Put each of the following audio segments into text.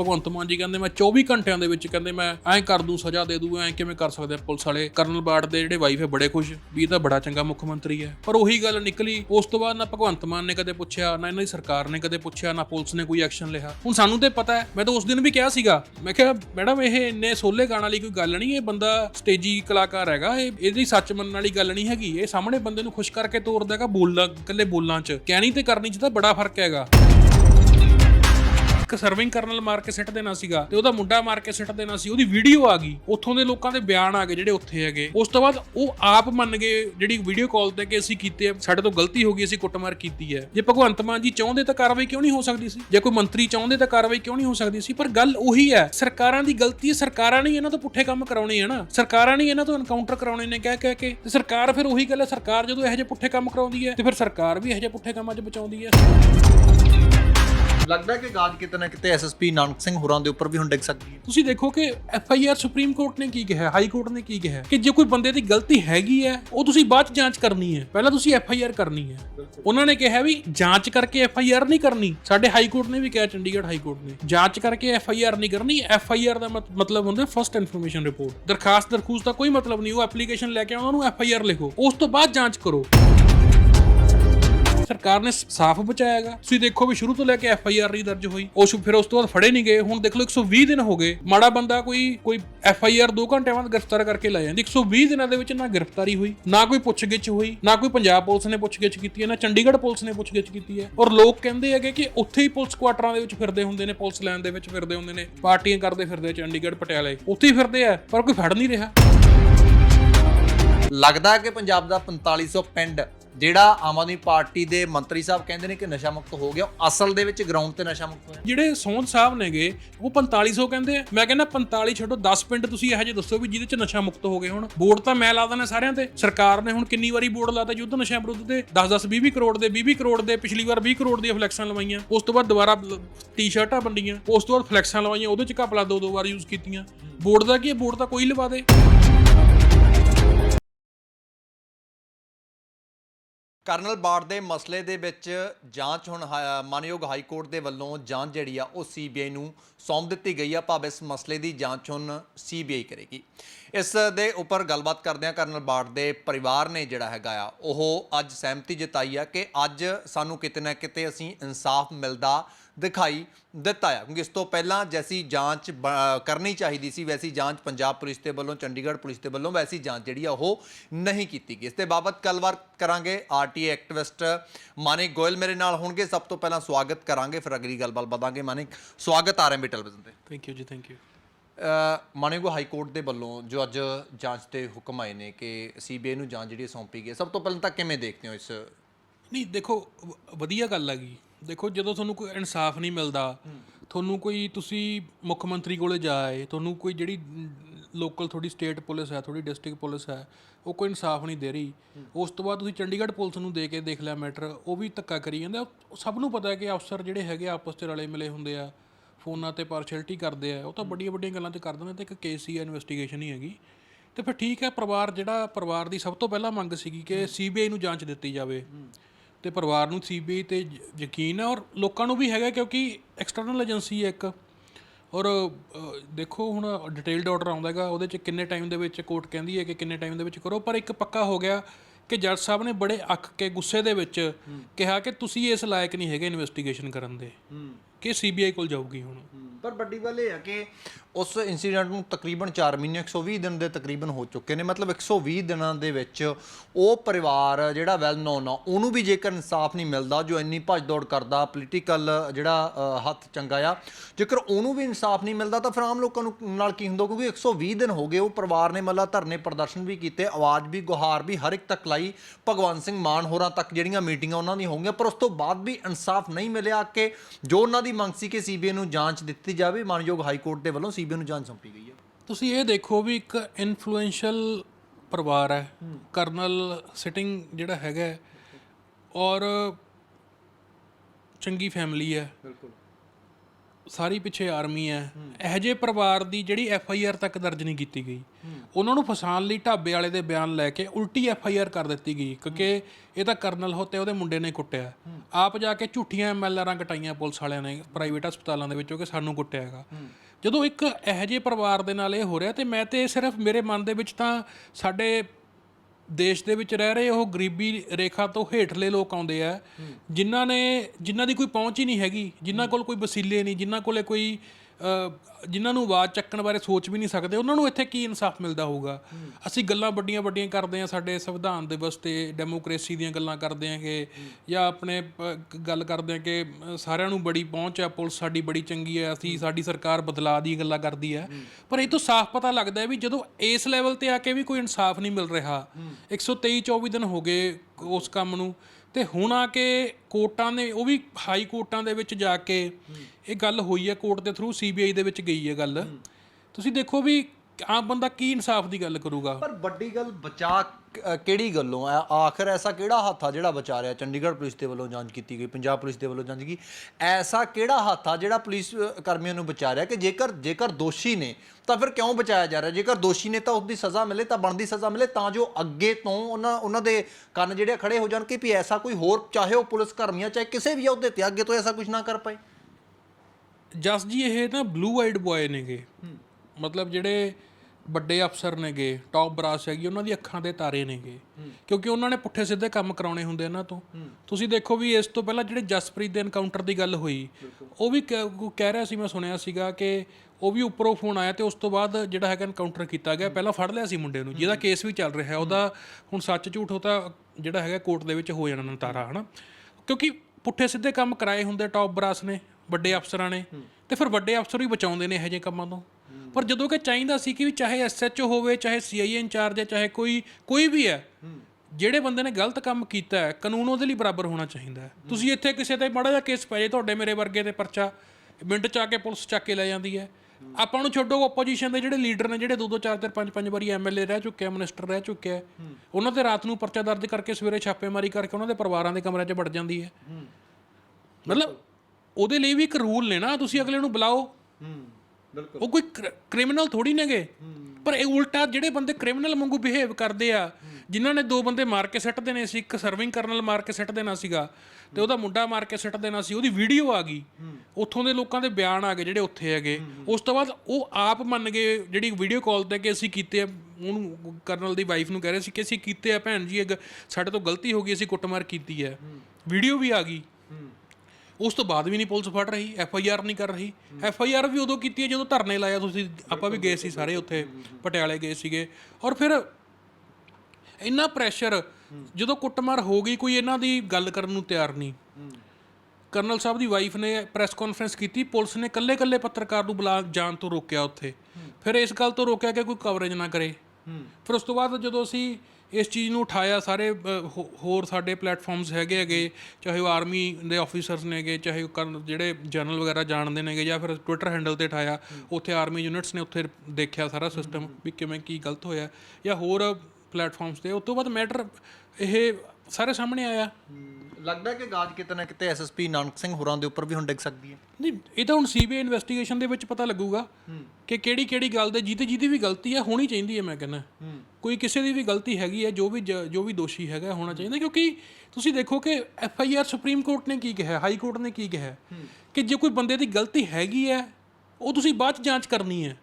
ਭਗਵੰਤ ਮਾਨ ਜੀ ਕਹਿੰਦੇ, ਮੈਂ 24 ਘੰਟਿਆਂ ਦੇ ਵਿੱਚ ਕਹਿੰਦੇ, ਮੈਂ ਐਂ ਕਰ ਦੂੰ, ਸਜ਼ਾ ਦੇ ਦੂੰ, ਐਂ ਕਿਵੇਂ ਕਰ ਸਕਦੇ ਪੁਲਿਸ ਵਾਲੇ? ਕਰਨਲ ਬਾੜ ਦੇ ਜਿਹੜੇ ਵਾਈਫ ਹੈ, ਬੜੇ ਖੁਸ਼। ਵੀ ਇਹ ਤਾਂ ਬੜਾ ਚੰਗਾ ਮੁੱਖ ਮੰਤਰੀ ਹੈ। ਪਰ ਉਹੀ ਗੱਲ ਨਿਕਲੀ। ਉਸ ਤੋਂ ਬਾਅਦ ਨਾ ਭਗਵੰਤ ਮਾਨ ਨੇ ਕਦੇ ਪੁੱਛਿਆ, ਨਾ ਇਹਨਾਂ ਦੀ ਸਰਕਾਰ ਨੇ ਕਦੇ ਪੁੱਛਿਆ, ਨਾ ਪੁਲਿਸ ਨੇ ਕੋਈ ਐਕਸ਼ਨ ਲਿਆ। ਹੁਣ ਸਾਨੂੰ ਤੇ ਪਤਾ ਹੈ, ਮੈਂ ਤਾਂ ਉਸ ਦਿਨ ਵੀ ਕਿਹਾ ਸੀਗਾ। ਮੈਂ ਕਿਹਾ, ਮੈਡਮ, ਇਹ ਇੰਨੇ ਸੋਲੇ ਗਾਣ ਵਾਲੀ ਕੋਈ ਗੱਲ ਨਹੀਂ, ਇਹ ਬੰਦਾ ਸਟੇਜੀ ਕਲਾਕਾਰ ਹੈਗਾ, ਇਹ ਇਹਦੀ ਸੱਚ ਮੰਨਣ ਵਾਲੀ ਗੱਲ ਨਹੀਂ ਹੈਗੀ। ਇਹ ਸਾਹਮਣੇ ਬੰਦੇ ਨੂੰ ਖੁਸ਼ ਕਰਕੇ ਤੋਰਦਾ ਹੈਗਾ ਬੋਲਾਂ, ਇਕੱਲੇ ਬੋਲਾਂ 'ਚ। ਕਹਿਣੀ ਤੇ ਕਰਨੀ 'ਚ ਤਾਂ ਬੜਾ ਫ਼ਰਕ ਹੈਗਾ। ਇੱਕ ਸਰਵਿੰਗ ਕਰਨਲ ਮਾਰ ਕੇ ਸਿੱਟ ਦੇਣਾ ਸੀਗਾ ਤੇ ਉਹਦਾ ਮੁੰਡਾ ਮਾਰ ਕੇ ਸਿੱਟ ਦੇਣਾ ਸੀ ਉਹਦੀ ਵੀਡੀਓ ਆ ਗਈ। ਉੱਥੋਂ ਦੇ ਲੋਕਾਂ ਦੇ ਬਿਆਨ ਆ ਗਏ ਜਿਹੜੇ ਉੱਥੇ ਹੈਗੇ। ਉਸ ਤੋਂ ਬਾਅਦ ਉਹ ਆਪ ਮੰਨ ਗਏ ਜਿਹੜੀ ਵੀਡੀਓ ਕਾਲ ਤੇ ਕਿ ਅਸੀਂ ਕੀਤੇ ਆ, ਸਾਡੇ ਤੋਂ ਗਲਤੀ ਹੋ ਗਈ ਅਸੀਂ ਕੁੱਟਮਾਰ ਕੀਤੀ ਹੈ। ਜੇ ਭਗਵੰਤ ਮਾਨ ਜੀ ਚਾਹੁੰਦੇ ਤਾਂ ਕਾਰਵਾਈ ਕਿਉਂ ਨਹੀਂ ਹੋ ਸਕਦੀ ਸੀ? ਜੇ ਕੋਈ ਮੰਤਰੀ ਚਾਹੁੰਦੇ ਤਾਂ ਕਾਰਵਾਈ ਕਿਉਂ ਨਹੀਂ ਹੋ ਸਕਦੀ ਸੀ? ਪਰ ਗੱਲ ਉਹੀ ਹੈ ਸਰਕਾਰਾਂ ਦੀ ਗਲਤੀ ਹੈ ਸਰਕਾਰਾਂ ਨੇ ਇਹਨਾਂ ਤੋਂ ਪੁੱਠੇ ਕੰਮ ਕਰਾਉਣੇ ਹੈ ਨਾ। ਸਰਕਾਰਾਂ ਨੇ ਇਹਨਾਂ ਤੋਂ ਐਨਕਾਊਂਟਰ ਕਰਾਉਣੇ ਨੇ ਕਹਿ ਕਹਿ ਕੇ। ਤੇ ਸਰਕਾਰ ਫਿਰ ਉਹੀ ਗੱਲ ਹੈ ਸਰਕਾਰ ਜਦੋਂ ਇਹੋ ਜਿਹੇ ਪੁੱਠੇ ਕੰਮ ਕਰਾਉਂਦੀ ਹੈ ਤੇ ਫਿਰ ਸਰਕਾਰ ਵੀ ਇਹੋ ਜਿਹੇ ਪੁੱਠੇ ਕੰਮਾਂ 'ਚ ਬਚਾਉਂਦੀ ਹੈ। ਲੱਗਦਾ ਕਿ ਗਾਜ ਕਿਤੇ ਨਾ ਕਿਤੇ ਐਸਐਸਪੀ ਨਾਨਕ ਸਿੰਘ ਹੋਰਾਂ ਦੇ ਉੱਪਰ ਵੀ ਹੁਣ ਡਿੱਗ ਸਕਦੀ ਹੈ? ਤੁਸੀਂ ਦੇਖੋ ਕਿ F I R supreme court ਨੇ ਕੀ ਕਿਹਾ ਹਾਈ ਕੋਰਟ ਨੇ ਕੀ ਕਿਹਾ ਕਿ ਜੇ ਕੋਈ ਬੰਦੇ ਦੀ ਗਲਤੀ ਹੈਗੀ ਹੈ ਉਹ ਤੁਸੀਂ ਬਾਅਦ ਚ ਜਾਂਚ ਕਰਨੀ ਹੈ। ਪਹਿਲਾਂ ਤੁਸੀਂ ਐਫ ਆਈ ਆਰ ਕਰਨੀ ਹੈ। ਉਹਨਾਂ ਨੇ ਕਿਹਾ ਵੀ ਜਾਂਚ ਕਰਕੇ ਐਫ ਆਈ ਆਰ ਨਹੀਂ ਕਰਨੀ। ਸਾਡੇ ਹਾਈ ਕੋਰਟ ਨੇ ਵੀ ਕਿਹਾ ਚੰਡੀਗੜ੍ਹ ਹਾਈ ਕੋਰਟ ਨੇ। ਜਾਂਚ ਕਰਕੇ ਐਫ ਆਈ ਆਰ ਨਹੀਂ ਕਰਨੀ ਐਫ ਆਈ ਆਰ ਦਾ ਮਤ- ਮਤਲਬ ਹੁੰਦਾ ਫਰਸਟ ਇਨਫੋਰਮੇਸ਼ਨ ਰਿਪੋਰਟ ਦਰਖਾਸਤ ਦਰਖੂਸ ਦਾ ਕੋਈ ਮਤਲਬ ਨਹੀਂ ਉਹ ਐਪਲੀਕੇਸ਼ਨ ਲੈ ਕੇ ਉਹਨਾਂ ਨੂੰ ਐਫ ਆਈ ਆਰ ਲਿਖੋ। ਉਸ ਤੋਂ ਬਾਅਦ ਜਾਂਚ ਕਰੋ। ਸਰਕਾਰ ਨੇ ਸਾਫ਼ ਬਚਾਇਆਗਾ ਤੁਸੀਂ ਦੇਖੋ ਵੀ ਸ਼ੁਰੂ ਤੋਂ ਲੈ ਕੇ ਐਫ ਆਈ ਆਰ ਨਹੀਂ ਦਰਜ ਹੋਈ। ਉਸ ਫਿਰ ਉਸ ਤੋਂ ਬਾਅਦ ਫੜੇ ਨਹੀਂ ਗਏ। ਹੁਣ ਦੇਖ ਲਓ 120 ਦਿਨ ਹੋ ਗਏ। ਮਾੜਾ ਬੰਦਾ ਕੋਈ ਕੋਈ ਐਫ ਆਈ ਆਰ 2 ਘੰਟੇ ਬਾਅਦ ਗ੍ਰਿਫਤਾਰ ਕਰਕੇ ਲੈ ਜਾਂਦੀ। 120 ਦਿਨਾਂ ਦੇ ਵਿੱਚ ਨਾ ਗ੍ਰਿਫਤਾਰੀ ਹੋਈ, ਨਾ ਕੋਈ ਪੁੱਛਗਿੱਛ ਹੋਈ, ਨਾ ਕੋਈ ਪੰਜਾਬ ਪੁਲਿਸ ਨੇ ਪੁੱਛਗਿੱਛ ਕੀਤੀ ਹੈ, ਨਾ ਚੰਡੀਗੜ੍ਹ ਪੁਲਿਸ ਨੇ ਪੁੱਛਗਿੱਛ ਕੀਤੀ ਹੈ। ਔਰ ਲੋਕ ਕਹਿੰਦੇ ਹੈਗੇ ਕਿ ਉੱਥੇ ਹੀ ਪੁਲਿਸ ਕੁਆਟਰਾਂ ਦੇ ਵਿੱਚ ਫਿਰਦੇ ਹੁੰਦੇ ਨੇ, ਪੁਲਿਸ ਲਾਈਨ ਦੇ ਵਿੱਚ ਫਿਰਦੇ ਹੁੰਦੇ ਨੇ, ਪਾਰਟੀਆਂ ਕਰਦੇ ਫਿਰਦੇ ਚੰਡੀਗੜ੍ਹ, ਪਟਿਆਲੇ। ਉੱਥੇ ਹੀ ਫਿਰਦੇ ਆ, ਪਰ ਕੋਈ ਫੜ ਨਹੀਂ ਰਿਹਾ। ਲੱਗਦਾ ਕਿ ਪੰਜਾਬ ਦਾ 4500 ਪਿੰਡ ਜਿਹੜਾ ਆਮ ਆਦਮੀ ਪਾਰਟੀ ਦੇ ਮੰਤਰੀ ਸਾਹਿਬ ਕਹਿੰਦੇ ਨੇ ਕਿ ਨਸ਼ਾ ਮੁਕਤ ਹੋ ਗਿਆ ਅਸਲ ਦੇ ਵਿੱਚ ਗਰਾਊਂਡ ਤੇ ਨਸ਼ਾ ਮੁਕਤ ਹੋਇਆ। ਜਿਹੜੇ ਸੌਂਦ ਸਾਹਿਬ ਨੇਗੇ, ਉਹ 4500 ਕਹਿੰਦੇ ਆ। ਮੈਂ ਕਹਿੰਦਾ 45 ਛੱਡੋ 10 ਪਿੰਡ ਤੁਸੀਂ ਇਹੋ ਜਿਹੇ ਦੱਸੋ ਵੀ ਜਿਹਦੇ ਚ ਨਸ਼ਾ ਮੁਕਤ ਹੋ ਗਏ ਹੁਣ। ਬੋਰਡ ਤਾਂ ਮੈਂ ਲਾ ਦਿੰਦਾ ਸਾਰਿਆਂ ਤੇ। ਸਰਕਾਰ ਨੇ ਹੁਣ ਕਿੰਨੀ ਵਾਰੀ ਬੋਰਡ ਲਾਤਾ ਯੁੱਧ ਨਸ਼ਾ ਵਿਰੁੱਧ ਤੇ? 10 10 20 ਕਰੋੜ ਦੇ 20 ਕਰੋੜ ਦੇ, ਪਿਛਲੀ ਵਾਰ 20 ਕਰੋੜ ਦੀਆਂ ਫਲੈਕਸਾਂ ਲਵਾਈਆਂ। ਉਸ ਤੋਂ ਬਾਅਦ ਦੁਬਾਰਾ ਟੀ-ਸ਼ਰਟਾਂ ਵੰਡੀਆਂ। ਉਸ ਤੋਂ ਬਾਅਦ ਫਲੈਕਸਾਂ ਲਵਾਈਆਂ, ਉਹਦੇ ਚ ਘਪਲਾ ਦੋ ਦੋ ਵਾਰ ਯੂਜ਼ ਕੀਤੀਆਂ। ਬੋਰਡ ਦਾ ਕੀ ਹੈ? ਬੋਰਡ ਤਾਂ ਕੋਈ ਲਵਾ ਦੇ। ਕਰਨਲ ਬਾੜ ਦੇ ਮਸਲੇ ਦੇ ਵਿੱਚ ਜਾਂਚ ਹੁਣ ਹਾ- ਮਾਨਯੋਗ ਹਾਈ ਕੋਰਟ ਦੇ ਵੱਲੋਂ ਜਾਂਚ ਜਿਹੜੀ ਆ ਉਹ ਸੀਬੀਆਈ ਨੂੰ ਸੌਂਪ ਦਿੱਤੀ ਗਈ ਆ। ਭਾਵੇਂ ਇਸ ਮਸਲੇ ਦੀ ਜਾਂਚ ਹੁਣ ਸੀਬੀਆਈ ਕਰੇਗੀ। ਇਸ ਦੇ ਉੱਪਰ ਗੱਲਬਾਤ ਕਰਦਿਆਂ ਕਰਨਲ ਬਾੜ ਦੇ ਪਰਿਵਾਰ ਨੇ ਜਿਹੜਾ ਹੈਗਾ ਆ, ਉਹ ਅੱਜ ਸਹਿਮਤੀ ਜਤਾਈ ਆ ਕਿ ਅੱਜ ਸਾਨੂੰ ਕਿਤੇ ਨਾ ਕਿਤੇ ਅਸੀਂ ਇਨਸਾਫ ਮਿਲਦਾ ਦਿਖਾਈ ਦਿੱਤਾ ਆ ਕਿਉਂਕਿ ਇਸ ਤੋਂ ਪਹਿਲਾਂ ਜੈਸੀ ਜਾਂਚ ਕਰਨੀ ਚਾਹੀਦੀ ਸੀ ਵੈਸੀ ਜਾਂਚ ਪੰਜਾਬ ਪੁਲਿਸ ਦੇ ਵੱਲੋਂ ਚੰਡੀਗੜ੍ਹ ਪੁਲਿਸ ਦੇ ਵੱਲੋਂ ਵੈਸੀ ਜਾਂਚ ਜਿਹੜੀ ਆ ਉਹ ਨਹੀਂ ਕੀਤੀ ਗਈ। ਇਸ ਦੇ ਬਾਬਤ ਗੱਲਬਾਤ ਕਰਾਂਗੇ। ਆਰਟੀ ਐਕਟਿਵਿਸਟ ਮਾਨਿਕ ਗੋਇਲ ਮੇਰੇ ਨਾਲ ਹੋਣਗੇ। ਸਭ ਤੋਂ ਪਹਿਲਾਂ ਸਵਾਗਤ ਕਰਾਂਗੇ। ਫਿਰ ਅਗਲੀ ਗੱਲਬਾਤ ਵਧਾਂਗੇ। ਮਾਨਿਕ ਸਵਾਗਤ ਆ ਰਿਹਾ ਹੈ ਟੈਲੀਵਿਜ਼ਨ ਤੇ। Thank you ji thank you Manik high court ਦੇ ਵੱਲੋਂ ਜੋ ਅੱਜ ਜਾਂਚ ਦੇ ਹੁਕਮ ਆਏ ਨੇ ਕਿ ਸੀਬੀਆਈ ਨੂੰ ਜਾਂਚ ਜਿਹੜੀ ਸੌਂਪੀ ਗਈ ਸਭ ਤੋਂ ਪਹਿਲਾਂ ਤਾਂ ਕਿਵੇਂ ਦੇਖਦੇ ਹੋ ਇਸ? ਨਹੀਂ ਦੇਖੋ ਵਧੀਆ ਗੱਲ ਹੈਗੀ ਦੇਖੋ ਜਦੋਂ ਤੁਹਾਨੂੰ ਕੋਈ ਇਨਸਾਫ ਨਹੀਂ ਮਿਲਦਾ ਤੁਹਾਨੂੰ ਕੋਈ ਤੁਸੀਂ ਮੁੱਖ ਮੰਤਰੀ ਕੋਲੇ ਜਾਏ ਤੁਹਾਨੂੰ ਕੋਈ ਜਿਹੜੀ ਲੋਕਲ ਥੋੜੀ ਸਟੇਟ ਪੁਲਿਸ ਹੈ ਥੋੜੀ ਡਿਸਟ੍ਰਿਕਟ ਪੁਲਿਸ ਹੈ ਉਹ ਕੋਈ ਇਨਸਾਫ ਨਹੀਂ ਦੇ ਰਹੀ। ਉਸ ਤੋਂ ਬਾਅਦ ਤੁਸੀਂ ਚੰਡੀਗੜ੍ਹ ਪੁਲਿਸ ਨੂੰ ਦੇ ਕੇ ਦੇਖ ਲਿਆ ਮੈਟਰ ਉਹ ਵੀ ਧੱਕਾ ਕਰੀ ਜਾਂਦੇ ਸਭ ਨੂੰ ਪਤਾ ਹੈ ਕਿ ਅਫਸਰ ਜਿਹੜੇ ਹੈਗੇ ਆਪਸ 'ਚ ਰਲੇ ਮਿਲੇ ਹੁੰਦੇ ਆ ਫੋਨਾਂ ਤੇ ਪਾਰਸ਼ੈਲਿਟੀ ਕਰਦੇ ਆ ਉਹ ਤਾਂ ਵੱਡੀਆਂ ਵੱਡੀਆਂ ਗੱਲਾਂ ਤੇ ਕਰ ਦਿੰਦੇ ਤੇ ਇੱਕ ਕੇਸ ਹੀ ਇਨਵੈਸਟੀਗੇਸ਼ਨ ਹੀ ਹੈਗੀ। ਤੇ ਫਿਰ ਠੀਕ ਹੈ ਪਰਿਵਾਰ ਜਿਹੜਾ ਪਰਿਵਾਰ ਦੀ ਸਭ ਤੋਂ ਪਹਿਲਾਂ ਮੰਗ ਸੀਗੀ ਕਿ ਸੀਬੀਆਈ ਨੂੰ ਜਾਂਚ ਦਿੱਤੀ ਜਾਵੇ। ਤੇ ਪਰਿਵਾਰ ਨੂੰ ਸੀਬੀਆਈ ਤੇ ਯਕੀਨ ਹੈ ਔਰ ਲੋਕਾਂ ਨੂੰ ਵੀ ਹੈਗਾ ਕਿਉਂਕਿ ਐਕਸਟਰਨਲ ਏਜੰਸੀ ਹੈ ਇੱਕ। ਔਰ ਦੇਖੋ ਹੁਣ ਡਿਟੇਲਡ ਆਰਡਰ ਆਉਂਦਾ ਹੈਗਾ ਉਹਦੇ ਚ ਕਿੰਨੇ ਟਾਈਮ ਦੇ ਵਿੱਚ ਕੋਰਟ ਕਹਿੰਦੀ ਹੈ ਕਿ ਕਿੰਨੇ ਟਾਈਮ ਦੇ ਵਿੱਚ ਕਰੋ ਪਰ ਇੱਕ ਪੱਕਾ ਹੋ ਗਿਆ ਕਿ ਜੱਜ ਸਾਹਿਬ ਨੇ ਬੜੇ ਅੱਕ ਕੇ ਗੁੱਸੇ ਦੇ ਵਿੱਚ ਕਿਹਾ ਕਿ ਤੁਸੀਂ ਇਸ ਲਾਇਕ ਨਹੀਂ ਹੈਗੇ ਇਨਵੈਸਟੀਗੇਸ਼ਨ ਕਰਨ ਦੇ ਕਿ ਸੀਬੀਆਈ ਕੋਲ ਜਾਊਗੀ ਹੁਣ। ਪਰ ਵੱਡੀ ਗੱਲ ਇਹ ਹੈ ਕਿ ਉਸ ਇਨਸੀਡੈਂਟ ਨੂੰ ਤਕਰੀਬਨ 4 ਮਹੀਨੇ 120 ਦਿਨ ਦੇ ਤਕਰੀਬਨ ਹੋ ਚੁੱਕੇ ਨੇ। ਮਤਲਬ 120 ਦਿਨਾਂ ਦੇ ਵਿੱਚ ਉਹ ਪਰਿਵਾਰ ਜਿਹੜਾ ਵੈਲ ਨੋਨ ਆ, ਉਹਨੂੰ ਵੀ ਜੇਕਰ ਇਨਸਾਫ ਨਹੀਂ ਮਿਲਦਾ, ਜੋ ਇੰਨੀ ਭੱਜ ਦੌੜ ਕਰਦਾ ਪੋਲੀਟੀਕਲ ਜਿਹੜਾ ਹੱਥ ਚੰਗਾ ਆ, ਜੇਕਰ ਉਹਨੂੰ ਵੀ ਇਨਸਾਫ ਨਹੀਂ ਮਿਲਦਾ, ਤਾਂ ਫਿਰ ਆਮ ਲੋਕਾਂ ਨੂੰ ਨਾਲ ਕੀ ਹੁੰਦਾ? ਕਿਉਂਕਿ 120 ਦਿਨ ਹੋ ਗਏ, ਉਹ ਪਰਿਵਾਰ ਨੇ ਮੱਲਾ ਧਰਨੇ ਪ੍ਰਦਰਸ਼ਨ ਵੀ ਕੀਤੇ, ਆਵਾਜ਼ ਵੀ, ਗੁਹਾਰ ਵੀ ਹਰ ਇੱਕ ਤੱਕ ਲਾਈ। ਭਗਵੰਤ ਸਿੰਘ ਮਾਨ ਹੋਰਾਂ ਤੱਕ ਜਿਹੜੀਆਂ ਮੀਟਿੰਗਾਂ ਉਹਨਾਂ ਦੀ ਹੋਣਗੀਆਂ ਪਰ ਉਸ ਤੋਂ ਬਾਅਦ ਵੀ ਇਨਸਾਫ ਨਹੀਂ ਮਿਲਿਆ ਕਿ ਜੋ ਉਹਨਾਂ ਦੀ ਮੰਗ ਸੀ ਕਿ ਸੀਬੀਆਈ ਨੂੰ ਜਾਂਚ ਦਿੱਤੀ ਜਾਵੇ, ਮਾਨਯੋਗ ਹਾਈ ਕੋਰਟ ਦੇ ਵੱਲੋਂ ਸੀਬੀਆਈ ਨੂੰ ਜਾਂਚ ਸੌਂਪੀ ਗਈ ਹੈ। ਤੁਸੀਂ ਇਹ ਦੇਖੋ ਵੀ ਇੱਕ ਇਨਫਲੂਐਂਸ਼ੀਅਲ ਪਰਿਵਾਰ ਹੈ। ਕਰਨਲ ਸਿਟਿੰਗ ਜਿਹੜਾ ਹੈਗਾ ਹੈ, ਔਰ ਚੰਗੀ ਫੈਮਿਲੀ ਹੈ। ਬਿਲਕੁਲ। ਸਾਰੀ ਪਿੱਛੇ ਆਰਮੀ ਹੈ। ਇਹੋ ਜਿਹੇ ਪਰਿਵਾਰ ਦੀ ਜਿਹੜੀ ਐਫ ਆਈ ਆਰ ਤੱਕ ਦਰਜ ਨਹੀਂ ਕੀਤੀ ਗਈ। ਉਹਨਾਂ ਨੂੰ ਫਸਾਉਣ ਲਈ ਢਾਬੇ ਵਾਲੇ ਦੇ ਬਿਆਨ ਲੈ ਕੇ ਉਲਟੀ ਐਫ ਆਈ ਆਰ ਕਰ ਦਿੱਤੀ ਗਈ। ਕਿਉਂਕਿ ਇਹ ਤਾਂ ਕਰਨਲ ਹੋਤੇ ਉਹਦੇ ਮੁੰਡੇ ਨੇ ਕੁੱਟਿਆ। ਆਪ ਜਾ ਕੇ ਝੂਠੀਆਂ ਐਮ ਐਲ ਆਰਾਂ ਕਟਾਈਆਂ ਪੁਲਿਸ ਵਾਲਿਆਂ ਨੇ ਪ੍ਰਾਈਵੇਟ ਹਸਪਤਾਲਾਂ ਦੇ ਵਿੱਚੋਂ ਕਿ ਸਾਨੂੰ ਕੁੱਟਿਆ ਹੈਗਾ। ਜਦੋਂ ਇੱਕ ਇਹੋ ਜਿਹੇ ਪਰਿਵਾਰ ਦੇ ਨਾਲ ਇਹ ਹੋ ਰਿਹਾ ਤੇ ਮੈਂ ਤੇ ਸਿਰਫ ਮੇਰੇ ਮਨ ਦੇ ਵਿੱਚ ਤਾਂ ਸਾਡੇ ਦੇਸ਼ ਦੇ ਵਿੱਚ ਰਹਿ ਰਹੇ ਉਹ ਗਰੀਬੀ ਰੇਖਾ ਤੋਂ ਹੇਠਲੇ ਲੋਕ ਆਉਂਦੇ ਆ ਜਿਨ੍ਹਾਂ ਨੇ ਜਿਨ੍ਹਾਂ ਦੀ ਕੋਈ ਪਹੁੰਚ ਹੀ ਨਹੀਂ ਹੈਗੀ ਜਿਨ੍ਹਾਂ ਕੋਲ ਕੋਈ ਵਸੀਲੇ ਨਹੀਂ ਜਿਨ੍ਹਾਂ ਕੋਲੇ ਕੋਈ ਜਿਨ੍ਹਾਂ ਨੂੰ ਆਵਾਜ਼ ਚੱਕਣ ਬਾਰੇ ਸੋਚ ਵੀ ਨਹੀਂ ਸਕਦੇ ਉਹਨਾਂ ਨੂੰ ਇੱਥੇ ਕੀ ਇਨਸਾਫ ਮਿਲਦਾ ਹੋਊਗਾ? ਅਸੀਂ ਗੱਲਾਂ ਵੱਡੀਆਂ ਵੱਡੀਆਂ ਕਰਦੇ ਆ ਸਾਡੇ ਸੰਵਿਧਾਨ ਦਿਵਸ ਤੇ ਡੈਮੋਕ੍ਰੇਸੀ ਦੀਆਂ ਗੱਲਾਂ ਕਰਦੇ ਆਂਗੇ ਜਾਂ ਆਪਣੇ ਗੱਲ ਕਰਦੇ ਆ ਕਿ ਸਾਰਿਆਂ ਨੂੰ ਬੜੀ ਪਹੁੰਚ ਆ ਪੁਲਿਸ ਸਾਡੀ ਬੜੀ ਚੰਗੀ ਹੈ ਅਸੀਂ ਸਾਡੀ ਸਰਕਾਰ ਬਦਲਾਅ ਦੀ ਗੱਲਾਂ ਕਰਦੀ ਹੈ। ਪਰ ਇਹ ਤੋਂ ਸਾਫ਼ ਪਤਾ ਲੱਗਦਾ ਹੈ ਵੀ ਜਦੋਂ ਇਸ ਲੈਵਲ ਤੇ ਆ ਕੇ ਵੀ ਕੋਈ ਇਨਸਾਫ ਨਹੀਂ ਮਿਲ ਰਿਹਾ 123 24 ਦਿਨ ਹੋ ਗਏ ਉਸ ਕੰਮ ਨੂੰ ਤੇ ਹੁਣ ਆ ਕੇ ਕੋਰਟਾਂ ਨੇ ਉਹ ਵੀ ਹਾਈ ਕੋਰਟਾਂ ਦੇ ਵਿੱਚ ਜਾ ਕੇ ਇਹ ਗੱਲ ਹੋਈ ਹੈ ਕੋਰਟ ਦੇ ਥਰੂ ਸੀਬੀਆਈ ਦੇ ਵਿੱਚ ਗਈ ਹੈ ਗੱਲ। ਤੁਸੀਂ ਦੇਖੋ ਵੀ ਆਮ ਬੰਦਾ ਕੀ ਇਨਸਾਫ ਦੀ ਗੱਲ ਕਰੂਗਾ। ਪਰ ਵੱਡੀ ਗੱਲ ਬਚਾ ਕਿਹੜੀ ਗੱਲੋਂ? ਆ ਆਖਰ ਐਸਾ ਕਿਹੜਾ ਹੱਥ ਆ ਜਿਹੜਾ ਬਚਾ ਰਿਹਾ? ਚੰਡੀਗੜ੍ਹ ਪੁਲਿਸ ਦੇ ਵੱਲੋਂ ਜਾਂਚ ਕੀਤੀ ਗਈ ਪੰਜਾਬ ਪੁਲਿਸ ਦੇ ਵੱਲੋਂ ਜਾਂਚ ਕੀਤੀ ਐਸਾ ਕਿਹੜਾ ਹੱਥ ਆ ਜਿਹੜਾ ਪੁਲਿਸ ਅ, ਕਰਮੀਆਂ ਨੂੰ ਬਚਾ ਰਿਹਾ ਕਿ ਜੇਕਰ ਜੇਕਰ ਦੋਸ਼ੀ ਨੇ ਤਾਂ ਫਿਰ ਕਿਉਂ ਬਚਾਇਆ ਜਾ ਰਿਹਾ? ਜੇਕਰ ਦੋਸ਼ੀ ਨੇ ਤਾਂ ਉਸਦੀ ਸਜ਼ਾ ਮਿਲੇ ਤਾਂ ਬਣਦੀ ਸਜ਼ਾ ਮਿਲੇ ਤਾਂ ਜੋ ਅੱਗੇ ਤੋਂ ਉਹਨਾਂ ਉਹਨਾਂ ਦੇ ਕੰਨ ਜਿਹੜੇ ਆ ਖੜੇ ਹੋ ਜਾਣ ਕਿ ਵੀ ਐਸਾ ਕੋਈ ਹੋਰ ਚਾਹੇ ਉਹ ਪੁਲਿਸ ਕਰਮੀਆਂ ਚਾਹੇ ਕਿਸੇ ਵੀ ਅਹੁਦੇ ਤੇ ਅੱਗੇ ਤੋਂ ਐਸਾ ਕੁਝ ਨਾ ਕਰ ਪਾਏ। ਜਸ ਜੀ ਇਹ ਨਾ ਬਲੂ ਆਈਡ ਬॉय ਨੇਗੇ ਮਤਲਬ ਜਿਹੜੇ ਵੱਡੇ ਅਫਸਰ ਨੇਗੇ ਟੌਪ ਬਰਾਸ ਹੈਗੀ ਉਹਨਾਂ ਦੀ ਅੱਖਾਂ ਦੇ ਤਾਰੇ ਨੇਗੇ। ਕਿਉਂਕਿ ਉਹਨਾਂ ਨੇ ਪੁੱਠੇ ਸਿੱਧੇ ਕੰਮ ਕਰਾਉਣੇ ਹੁੰਦੇ ਇਹਨਾਂ ਤੋਂ। ਤੁਸੀਂ ਦੇਖੋ ਵੀ ਇਸ ਤੋਂ ਪਹਿਲਾਂ ਜਿਹੜੇ ਜਸਪ੍ਰੀਤ ਦੇ ਐਨਕਾਊਂਟਰ ਦੀ ਗੱਲ ਹੋਈ ਉਹ ਵੀ ਕਹਿ ਰਿਹਾ ਸੀ ਮੈਂ ਸੁਣਿਆ ਸੀਗਾ ਕਿ ਉਹ ਵੀ ਉੱਪਰੋਂ ਫੋਨ ਆਇਆ ਤੇ ਉਸ ਤੋਂ ਬਾਅਦ ਜਿਹੜਾ ਹੈਗਾ ਐਨਕਾਊਂਟਰ ਕੀਤਾ ਗਿਆ। ਪਹਿਲਾਂ ਫੜ ਲਿਆ ਸੀ ਮੁੰਡੇ ਨੂੰ ਜਿਹਦਾ ਕੇਸ ਵੀ ਚੱਲ ਰਿਹਾ। ਹੈ। ਉਹਦਾ ਹੁਣ ਸੱਚ ਝੂਠ ਉਹ ਤਾਂ ਜਿਹੜਾ ਹੈਗਾ ਕੋਰਟ ਦੇ ਵਿੱਚ ਹੋ ਜਾਣਾ ਨਤਾਰਾ ਹਨਾ? ਕਿਉਂਕਿ ਪੁੱਠੇ ਸਿੱਧੇ ਕੰਮ ਕਰਾਏ ਹੁੰਦੇ ਟੌਪ ਬਰਾਸ ਨੇ ਵੱਡੇ ਅਫਸਰਾਂ ਨੇ। ਤੇ ਫਿਰ ਵੱਡੇ ਅਫਸਰ ਵੀ ਬਚਾਉਂਦੇ ਨੇ ਇਹੋ ਜਿਹੇ ਕੰਮਾਂ ਤੋਂ। ਪਰ ਜਦੋਂ ਕਿ ਚਾਹੀਦਾ ਸੀ ਕਿ ਵੀ ਚਾਹੇ ਐਸਐਚਓ ਹੋਵੇ, ਚਾਹੇ ਸੀਆਈਏ ਇੰਚਾਰਜ ਹੈ, ਚਾਹੇ ਕੋਈ ਕੋਈ ਵੀ ਹੈ, ਜਿਹੜੇ ਬੰਦੇ ਨੇ ਗਲਤ ਕੰਮ ਕੀਤਾ ਹੈ, ਕਾਨੂੰਨ ਉਹਦੇ ਲਈ ਬਰਾਬਰ ਹੋਣਾ ਚਾਹੀਦਾ ਹੈ। ਤੁਸੀਂ ਇੱਥੇ ਕਿਸੇ ਤੇ ਮਾੜਾ ਜਿਹਾ ਕੇਸ ਪੈ ਜਾਏ ਤੁਹਾਡੇ ਮੇਰੇ ਵਰਗੇ ਤੇ ਪਰਚਾ, ਮਿੰਟ ਚ ਆ ਕੇ ਪੁਲਿਸ ਚੱਕ ਕੇ ਲੈ ਜਾਂਦੀ ਹੈ। ਆਪਾਂ ਨੂੰ ਛੱਡੋ ਆਪੋਜੀਸ਼ਨ ਦੇ ਜਿਹੜੇ ਲੀਡਰ ਨੇ, ਜਿਹੜੇ ਦੋ ਦੋ ਚਾਰ ਚਾਰ ਪੰਜ ਪੰਜ ਵਾਰੀ ਐਮਐਲਏ ਰਹਿ ਚੁੱਕੇ ਆ ਮਿਨਿਸਟਰ ਰਹਿ ਚੁੱਕੇ ਆ ਉਹਨਾਂ ਤੇ ਰਾਤ ਨੂੰ ਪਰਚਾ ਦਰਜ ਕਰਕੇ ਸਵੇਰੇ ਛਾਪੇਮਾਰੀ ਕਰਕੇ ਉਹਨਾਂ ਦੇ ਪਰਿਵਾਰਾਂ ਦੇ ਕਮਰਿਆਂ 'ਚ ਵੜ ਜਾਂਦੀ ਹੈ। ਮਤਲਬ ਉਹਦੇ ਲਈ ਵੀ ਇੱਕ ਰੂਲ ਨੇ ਨਾ, ਤੁਸੀਂ ਅਗਲੇ ਨੂੰ ਬੁਲਾਓ। ਉਹ ਕੋਈ ਕ੍ਰਿਮੀਨਲ ਥੋੜੀ ਨੇਗੇ। ਪਰ ਇਹ ਉਲਟਾ ਜਿਹੜੇ ਬੰਦੇ ਕ੍ਰਿਮੀਨਲ ਵਾਂਗੂ ਬਿਹੇਵ ਕਰਦੇ ਆ ਜਿਨ੍ਹਾਂ ਨੇ ਦੋ ਬੰਦੇ ਮਾਰ ਕੇ ਸੱਟ ਦੇਣੇ ਸੀ ਇੱਕ ਸਰਵਿੰਗ ਕਰਨਲ ਮਾਰ ਕੇ ਸੱਟ ਦੇਣਾ ਸੀਗਾ ਤੇ ਉਹਦਾ ਮੁੰਡਾ ਮਾਰ ਕੇ ਸੱਟ ਦੇਣਾ ਸੀ ਉਹਦੀ ਵੀਡੀਓ ਆ ਗਈ। ਉੱਥੋਂ ਦੇ ਲੋਕਾਂ ਦੇ ਬਿਆਨ ਆ ਗਏ ਜਿਹੜੇ ਉੱਥੇ ਹੈਗੇ। ਉਸ ਤੋਂ ਬਾਅਦ ਉਹ ਆਪ ਮੰਨ ਗਏ ਜਿਹੜੀ ਵੀਡੀਓ ਕਾਲ ਤੇ ਕਿ ਅਸੀਂ ਕੀਤੇ ਆ ਉਹਨੂੰ ਕਰਨਲ ਦੀ ਵਾਈਫ ਨੂੰ ਕਹਿ ਰਹੇ ਸੀ ਕਿ ਅਸੀਂ ਕੀਤੇ ਆ ਭੈਣ ਜੀ ਸਾਡੇ ਤੋਂ ਗਲਤੀ ਹੋ ਗਈ ਅਸੀਂ ਕੁੱਟਮਾਰ ਕੀਤੀ ਹੈ। ਵੀਡੀਓ ਵੀ ਆ ਗਈ। ਉਸ ਤੋਂ ਬਾਅਦ ਵੀ ਨਹੀਂ ਪੁਲਿਸ ਫੜ ਰਹੀ ਐਫ ਆਈ ਆਰ ਨਹੀਂ ਕਰ ਰਹੀ। ਐਫ ਆਈ ਆਰ ਵੀ ਉਦੋਂ ਕੀਤੀ ਹੈ ਜਦੋਂ ਧਰਨੇ ਲਾਇਆ ਤੁਸੀਂ ਆਪਾਂ ਵੀ ਗਏ ਸੀ ਸਾਰੇ ਉੱਥੇ ਪਟਿਆਲੇ ਗਏ ਸੀਗੇ। ਔਰ ਫਿਰ ਇੰਨਾ ਪ੍ਰੈਸ਼ਰ ਜਦੋਂ ਕੁੱਟਮਾਰ ਹੋ ਗਈ ਕੋਈ ਇਹਨਾਂ ਦੀ ਗੱਲ ਕਰਨ ਨੂੰ ਤਿਆਰ ਨਹੀਂ। ਕਰਨਲ ਸਾਹਿਬ ਦੀ ਵਾਈਫ ਨੇ ਪ੍ਰੈਸ ਕਾਨਫਰੰਸ ਕੀਤੀ ਪੁਲਿਸ ਨੇ ਕੱਲੇ-ਕੱਲੇ ਪੱਤਰਕਾਰ ਨੂੰ ਬੁਲਾ ਜਾਣ ਤੋਂ ਰੋਕਿਆ ਉੱਥੇ। ਫਿਰ ਇਸ ਗੱਲ ਤੋਂ ਰੋਕਿਆ ਕਿ ਕੋਈ ਕਵਰੇਜ ਨਾ ਕਰੇ। ਫਿਰ ਉਸ ਤੋਂ ਬਾਅਦ ਜਦੋਂ ਅਸੀਂ ਇਸ ਚੀਜ਼ ਨੂੰ ਉਠਾਇਆ ਸਾਰੇ ਹੋ- ਹੋਰ ਸਾਡੇ ਪਲੇਟਫਾਰਮਸ ਹੈਗੇ ਹੈਗੇ, ਚਾਹੇ ਉਹ ਆਰਮੀ ਦੇ ਆਫੀਸਰਸ ਨੇਗੇ ਚਾਹੇ ਉਹ ਕਰਨ- ਜਿਹੜੇ ਜਨਰਲ ਵਗੈਰਾ ਜਾਣਦੇ ਨੇਗੇ ਜਾਂ ਫਿਰ ਟਵਿੱਟਰ ਹੈਂਡਲ ਤੇ ਉਠਾਇਆ, ਉੱਥੇ ਆਰਮੀ ਯੂਨਿਟਸ ਨੇ ਉੱਥੇ ਦੇਖਿਆ ਸਾਰਾ ਸਿਸਟਮ ਵੀ ਕਿਵੇਂ ਕੀ ਗਲਤ ਹੋਇਆ, ਜਾਂ ਹੋਰ ਪਲੇਟਫਾਰਮਸ ਤੇ। ਉਸ ਤੋਂ ਬਾਅਦ ਮੈਟਰ ਇਹ ਸਾਰੇ ਸਾਹਮਣੇ ਆਇਆ। ਲੱਗਦਾ ਕਿ ਗਾਜ ਕਿਤੇ ਨਾ ਕਿਤੇ ਐਸਐਸਪੀ ਨਾਨਕ ਸਿੰਘ ਹੋਰਾਂ ਦੇ ਉੱਪਰ ਵੀ ਹੁਣ ਡਿੱਗ ਸਕਦੀ ਹੈ। ਨਹੀਂ ਇਹ ਤਾਂ ਹੁਣ ਸੀਬੀਆਈ ਇਨਵੈਸਟੀਗੇਸ਼ਨ ਦੇ ਵਿੱਚ ਪਤਾ ਲੱਗੂਗਾ ਕਿ ਕਿਹੜੀ ਕਿਹੜੀ ਗੱਲ ਦੇ ਜਿਹਦੇ ਜਿਹਦੀ ਵੀ ਗਲਤੀ ਹੈ ਹੋਣੀ ਚਾਹੀਦੀ ਹੈ ਮੈਂ ਕਹਿੰਦਾ। ਕੋਈ ਕਿਸੇ ਦੀ ਵੀ ਗਲਤੀ ਹੈਗੀ ਹੈ ਜੋ ਵੀ ਜ- ਜੋ ਵੀ ਦੋਸ਼ੀ ਹੈਗਾ ਹੋਣਾ ਚਾਹੀਦਾ। ਕਿਉਂਕਿ ਤੁਸੀਂ ਦੇਖੋ ਕਿ F I R supreme court ਨੇ ਕੀ ਕਿਹਾ ਹਾਈ ਕੋਰਟ ਨੇ ਕੀ ਕਿਹਾ ਕਿ ਜੇ ਕੋਈ ਬੰਦੇ ਦੀ ਗਲਤੀ ਹੈਗੀ ਹੈ ਉਹ ਤੁਸੀਂ ਬਾਅਦ ਚ ਜਾਂਚ ਕਰਨੀ ਹੈ।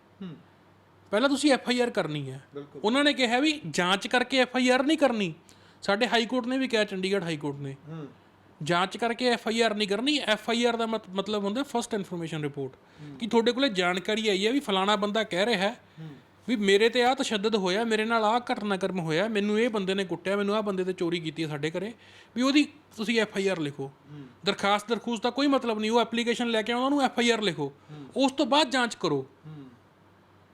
ਪਹਿਲਾਂ ਤੁਸੀਂ ਐਫ ਆਈ ਆਰ ਕਰਨੀ ਹੈ। ਉਹਨਾਂ ਨੇ ਕਿਹਾ ਵੀ ਜਾਂਚ ਕਰਕੇ ਐਫ ਆਈ ਆਰ ਨਹੀਂ ਕਰਨੀ। ਸਾਡੇ ਹਾਈ ਕੋਰਟ ਨੇ ਵੀ ਕਿਹਾ ਚੰਡੀਗੜ੍ਹ ਹਾਈ ਕੋਰਟ ਨੇ। ਜਾਂਚ ਕਰਕੇ ਐਫ ਆਈ ਆਰ ਨਹੀਂ ਕਰਨੀ ਐਫ ਆਈ ਆਰ ਦਾ ਮਤ- ਮਤਲਬ ਹੁੰਦਾ ਫਸਟ ਇਨਫੋਰਮੇਸ਼ਨ ਰਿਪੋਰਟ ਕਿ ਤੁਹਾਡੇ ਕੋਲੇ ਜਾਣਕਾਰੀ ਆਈ ਹੈ ਵੀ ਫਲਾਣਾ ਬੰਦਾ ਕਹਿ ਰਿਹਾ ਹੈ ਵੀ ਮੇਰੇ ਤੇ ਆਹ ਤਸ਼ੱਦਦ ਹੋਇਆ ਮੇਰੇ ਨਾਲ ਆਹ ਘਟਨਾਕ੍ਰਮ ਹੋਇਆ ਮੈਨੂੰ ਇਹ ਬੰਦੇ ਨੇ ਕੁੱਟਿਆ ਮੈਨੂੰ ਆਹ ਬੰਦੇ ਤੇ ਚੋਰੀ ਕੀਤੀ ਸਾਡੇ ਘਰੇ ਵੀ ਉਹਦੀ ਤੁਸੀਂ ਐਫ ਆਈ ਆਰ ਲਿਖੋ। ਦਰਖਾਸਤ ਦਰਖੂਸ ਦਾ ਕੋਈ ਮਤਲਬ ਨਹੀਂ ਉਹ ਐਪਲੀਕੇਸ਼ਨ ਲੈ ਕੇ ਆਉਣਾ ਉਹਨੂੰ ਐਫ ਆਈ ਆਰ ਲਿਖੋ। ਉਸ ਤੋਂ ਬਾਅਦ ਜਾਂਚ ਕਰੋ।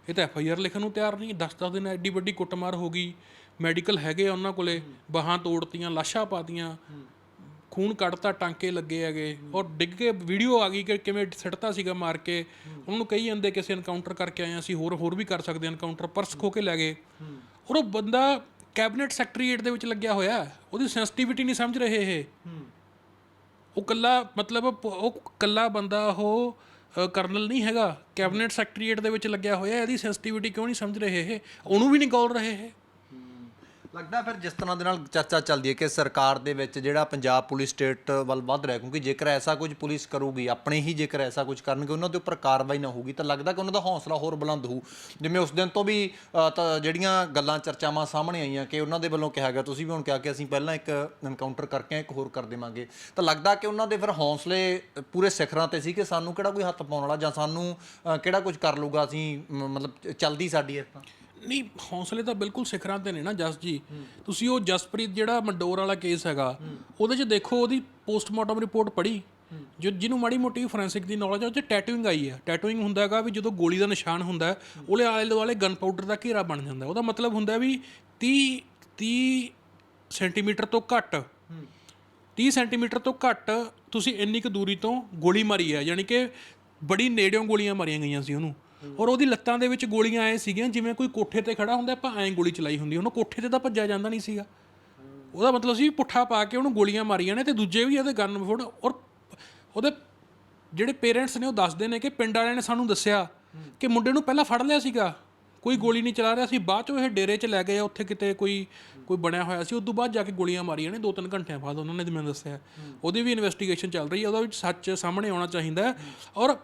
ਇਹ ਤਾਂ ਐਫ ਆਈ ਆਰ ਲਿਖਣ ਨੂੰ ਤਿਆਰ ਨਹੀਂ 10-10 ਦਿਨ ਐਡੀ ਵੱਡੀ ਕੁੱਟਮਾਰ ਹੋ ਗਈ ਮੈਡੀਕਲ ਹੈਗੇ ਆ ਉਹਨਾਂ ਕੋਲੇ, ਬਾਹਾਂ ਤੋੜਤੀਆਂ, ਲਾਸ਼ਾਂ ਪਾਤੀਆਂ, ਖੂਨ ਕੱਢਤਾ, ਟਾਂਕੇ ਲੱਗੇ ਹੈਗੇ। ਔਰ ਡਿੱਗ ਕੇ ਵੀਡੀਓ ਆ ਗਈ ਕਿ ਕਿਵੇਂ ਸਿੱਟਤਾ ਸੀਗਾ ਮਾਰ ਕੇ। ਉਹਨੂੰ ਕਈ ਜਾਂਦੇ ਕਿਸੇ ਐਨਕਾਊਂਟਰ ਕਰਕੇ ਆਏ ਹਾਂ, ਅਸੀਂ ਹੋਰ ਹੋਰ ਵੀ ਕਰ ਸਕਦੇ ਐਨਕਾਊਂਟਰ ਪਰਸ ਖੋ ਕੇ ਲੈ ਗਏ। ਔਰ ਉਹ ਬੰਦਾ ਕੈਬਨਿਟ ਸੈਕਟਰੀਏਟ ਦੇ ਵਿੱਚ ਲੱਗਿਆ ਹੋਇਆ, ਉਹਦੀ ਸੈਂਸਿਟੀਵਿਟੀ ਨਹੀਂ ਸਮਝ ਰਹੇ ਇਹ। ਉਹ ਕੱਲਾ ਮਤਲਬ ਉਹ ਕੱਲਾ ਬੰਦਾ ਉਹ ਕਰਨਲ ਨਹੀਂ ਹੈਗਾ। ਕੈਬਨਿਟ ਸੈਕਟਰੀਏਟ ਦੇ ਵਿੱਚ ਲੱਗਿਆ ਹੋਇਆ, ਇਹਦੀ ਸੈਂਸਿਟੀਵਿਟੀ ਕਿਉਂ ਨਹੀਂ ਸਮਝ ਰਹੇ ਇਹ? ਉਹਨੂੰ ਵੀ ਨਹੀਂ ਗੌਲ ਰਹੇ ਇਹ। ਲੱਗਦਾ ਫਿਰ ਜਿਸ ਤਰ੍ਹਾਂ ਦੇ ਨਾਲ ਚਰਚਾ ਚੱਲਦੀ ਹੈ ਕਿ ਸਰਕਾਰ ਦੇ ਵਿੱਚ ਜਿਹੜਾ ਪੰਜਾਬ ਪੁਲਿਸ ਸਟੇਟ ਵੱਲ ਵੱਧ ਰਿਹਾ ਕਿਉਂਕਿ ਜੇਕਰ ਐਸਾ ਕੁਝ ਪੁਲਿਸ ਕਰੂਗੀ ਆਪਣੇ ਹੀ ਜੇਕਰ ਐਸਾ ਕੁਝ ਕਰਨਗੇ ਉਹਨਾਂ ਦੇ ਉੱਪਰ ਕਾਰਵਾਈ ਨਾ ਹੋਊਗੀ ਤਾਂ ਲੱਗਦਾ ਕਿ ਉਹਨਾਂ ਦਾ ਹੌਸਲਾ ਹੋਰ ਬੁਲੰਦ ਹੋਊ। ਜਿਵੇਂ ਉਸ ਦਿਨ ਤੋਂ ਵੀ ਅ, ਜਿਹੜੀਆਂ ਗੱਲਾਂ ਚਰਚਾਵਾਂ ਸਾਹਮਣੇ ਆਈਆਂ ਕਿ ਉਹਨਾਂ ਦੇ ਵੱਲੋਂ ਕਿਹਾ ਗਿਆ ਤੁਸੀਂ ਵੀ ਹੁਣ ਕਿਹਾ ਕਿ ਅਸੀਂ ਪਹਿਲਾਂ ਇੱਕ ਐਨਕਾਊਂਟਰ ਕਰਕੇ ਇੱਕ ਹੋਰ ਕਰ ਦੇਵਾਂਗੇ ਤਾਂ ਲੱਗਦਾ ਕਿ ਉਹਨਾਂ ਦੇ ਫਿਰ ਹੌਸਲੇ ਪੂਰੇ ਸਿਖਰਾਂ ਤੇ ਸੀ ਕਿ ਸਾਨੂੰ ਕਿਹੜਾ ਕੋਈ ਹੱਥ ਪਾਉਣ ਵਾਲਾ ਜਾਂ ਸਾਨੂੰ ਕਿਹੜਾ ਕੁਝ ਕਰ ਲੂਗਾ ਅਸੀਂ ਮ- ਮਤਲਬ ਚੱਲਦੀ ਸਾਡੀ ਇਸ ਤਰ੍ਹਾਂ ਨਹੀਂ ਹੌਸਲੇ ਤਾਂ ਬਿਲਕੁਲ ਸਿਖਰਾਂ ਤੇ ਨੇ ਨਾ ਜਸ ਜੀ। ਤੁਸੀਂ ਉਹ ਜਸਪ੍ਰੀਤ ਜਿਹੜਾ ਮੰਡੋਰ ਵਾਲਾ ਕੇਸ ਹੈਗਾ ਉਹਦੇ 'ਚ ਦੇਖੋ ਉਹਦੀ ਪੋਸਟਮਾਰਟਮ ਰਿਪੋਰਟ ਪੜ੍ਹੀ। ਜੋ ਜਿਹਨੂੰ ਮਾੜੀ ਮੋਟੀ ਫੋਰੈਂਸਿਕ ਦੀ ਨੌਲੇਜ ਆ ਉਹ 'ਚ ਟੈਟੂਇੰਗ ਆਈ ਹੈ। ਟੈਟੂਇੰਗ ਹੁੰਦਾ ਹੈਗਾ ਵੀ ਜਦੋਂ ਗੋਲੀ ਦਾ ਨਿਸ਼ਾਨ ਹੁੰਦਾ ਹੈ, ਉਹਦੇ ਆਲੇ ਦੁਆਲੇ ਗਨ ਪਾਊਡਰ ਦਾ ਘੇਰਾ ਬਣ ਜਾਂਦਾ ਉਹਦਾ ਮਤਲਬ ਹੁੰਦਾ ਵੀ 30 30 ਸੈਂਟੀਮੀਟਰ ਤੋਂ ਘੱਟ 30 ਸੈਂਟੀਮੀਟਰ ਤੋਂ ਘੱਟ ਤੁਸੀਂ ਇੰਨੀ ਕੁ ਦੂਰੀ ਤੋਂ ਗੋਲੀ ਮਾਰੀ ਹੈ। ਯਾਨੀ ਕਿ ਬੜੀ ਨੇੜਿਓਂ ਗੋਲੀਆਂ ਮਾਰੀਆਂ ਗਈਆਂ ਸੀ ਉਹਨੂੰ। ਔਰ ਉਹਦੀ ਲੱਤਾਂ ਦੇ ਵਿੱਚ ਗੋਲੀਆਂ ਆਏ ਸੀਗੀਆਂ, ਜਿਵੇਂ ਕੋਈ ਕੋਠੇ ਤੇ ਖੜਾ ਹੁੰਦਾ, ਆਪਾਂ ਐਂ ਗੋਲੀ ਚਲਾਈ ਹੁੰਦੀ, ਉਹਨੂੰ ਕੋਠੇ ਤੇ ਤਾਂ ਭੱਜਿਆ ਜਾਂਦਾ ਨਹੀਂ ਸੀਗਾ। ਉਹਦਾ ਮਤਲਬ ਸੀ ਪੁੱਠਾ ਪਾ ਕੇ ਉਹਨੂੰ ਗੋਲੀਆਂ ਮਾਰੀਆਂ ਨੇ ਤੇ ਦੂਜੇ ਵੀ ਇਹਦੇ ਗਨ ਫੋੜ, ਔਰ ਉਹਦੇ ਜਿਹੜੇ ਪੇਰੈਂਟਸ ਨੇ ਉਹ ਦੱਸਦੇ ਨੇ ਕਿ ਪਿੰਡ ਵਾਲਿਆਂ ਨੇ ਸਾਨੂੰ ਦੱਸਿਆ ਕਿ ਮੁੰਡੇ ਨੂੰ ਪਹਿਲਾਂ ਫੜ ਲਿਆ ਸੀਗਾ। ਕੋਈ ਗੋਲੀ ਨਹੀਂ ਚਲਾ ਰਿਹਾ ਸੀ, ਬਾਅਦ ਚੋਂ ਇਹ ਡੇਰੇ 'ਚ ਲੈ ਗਏ ਉੱਥੇ ਕਿਤੇ ਕੋਈ ਕੋਈ ਬਣਿਆ ਹੋਇਆ ਸੀ। ਉਸ ਤੋਂ ਬਾਅਦ ਜਾ ਕੇ ਗੋਲੀਆਂ ਮਾਰੀਆਂ ਨੇ ਦੋ ਤਿੰਨ ਘੰਟਿਆਂ ਬਾਅਦ ਉਹਨਾਂ ਨੇ ਮੈਨੂੰ ਦੱਸਿਆ। ਉਹਦੀ ਵੀ ਇਨਵੈਸਟੀਗੇਸ਼ਨ ਚੱਲ ਰਹੀ ਹੈ ਉਹਦਾ ਵੀ ਸੱਚ ਸਾਹਮਣੇ ਆਉਣਾ ਚਾਹੀਦਾ। ਔਰ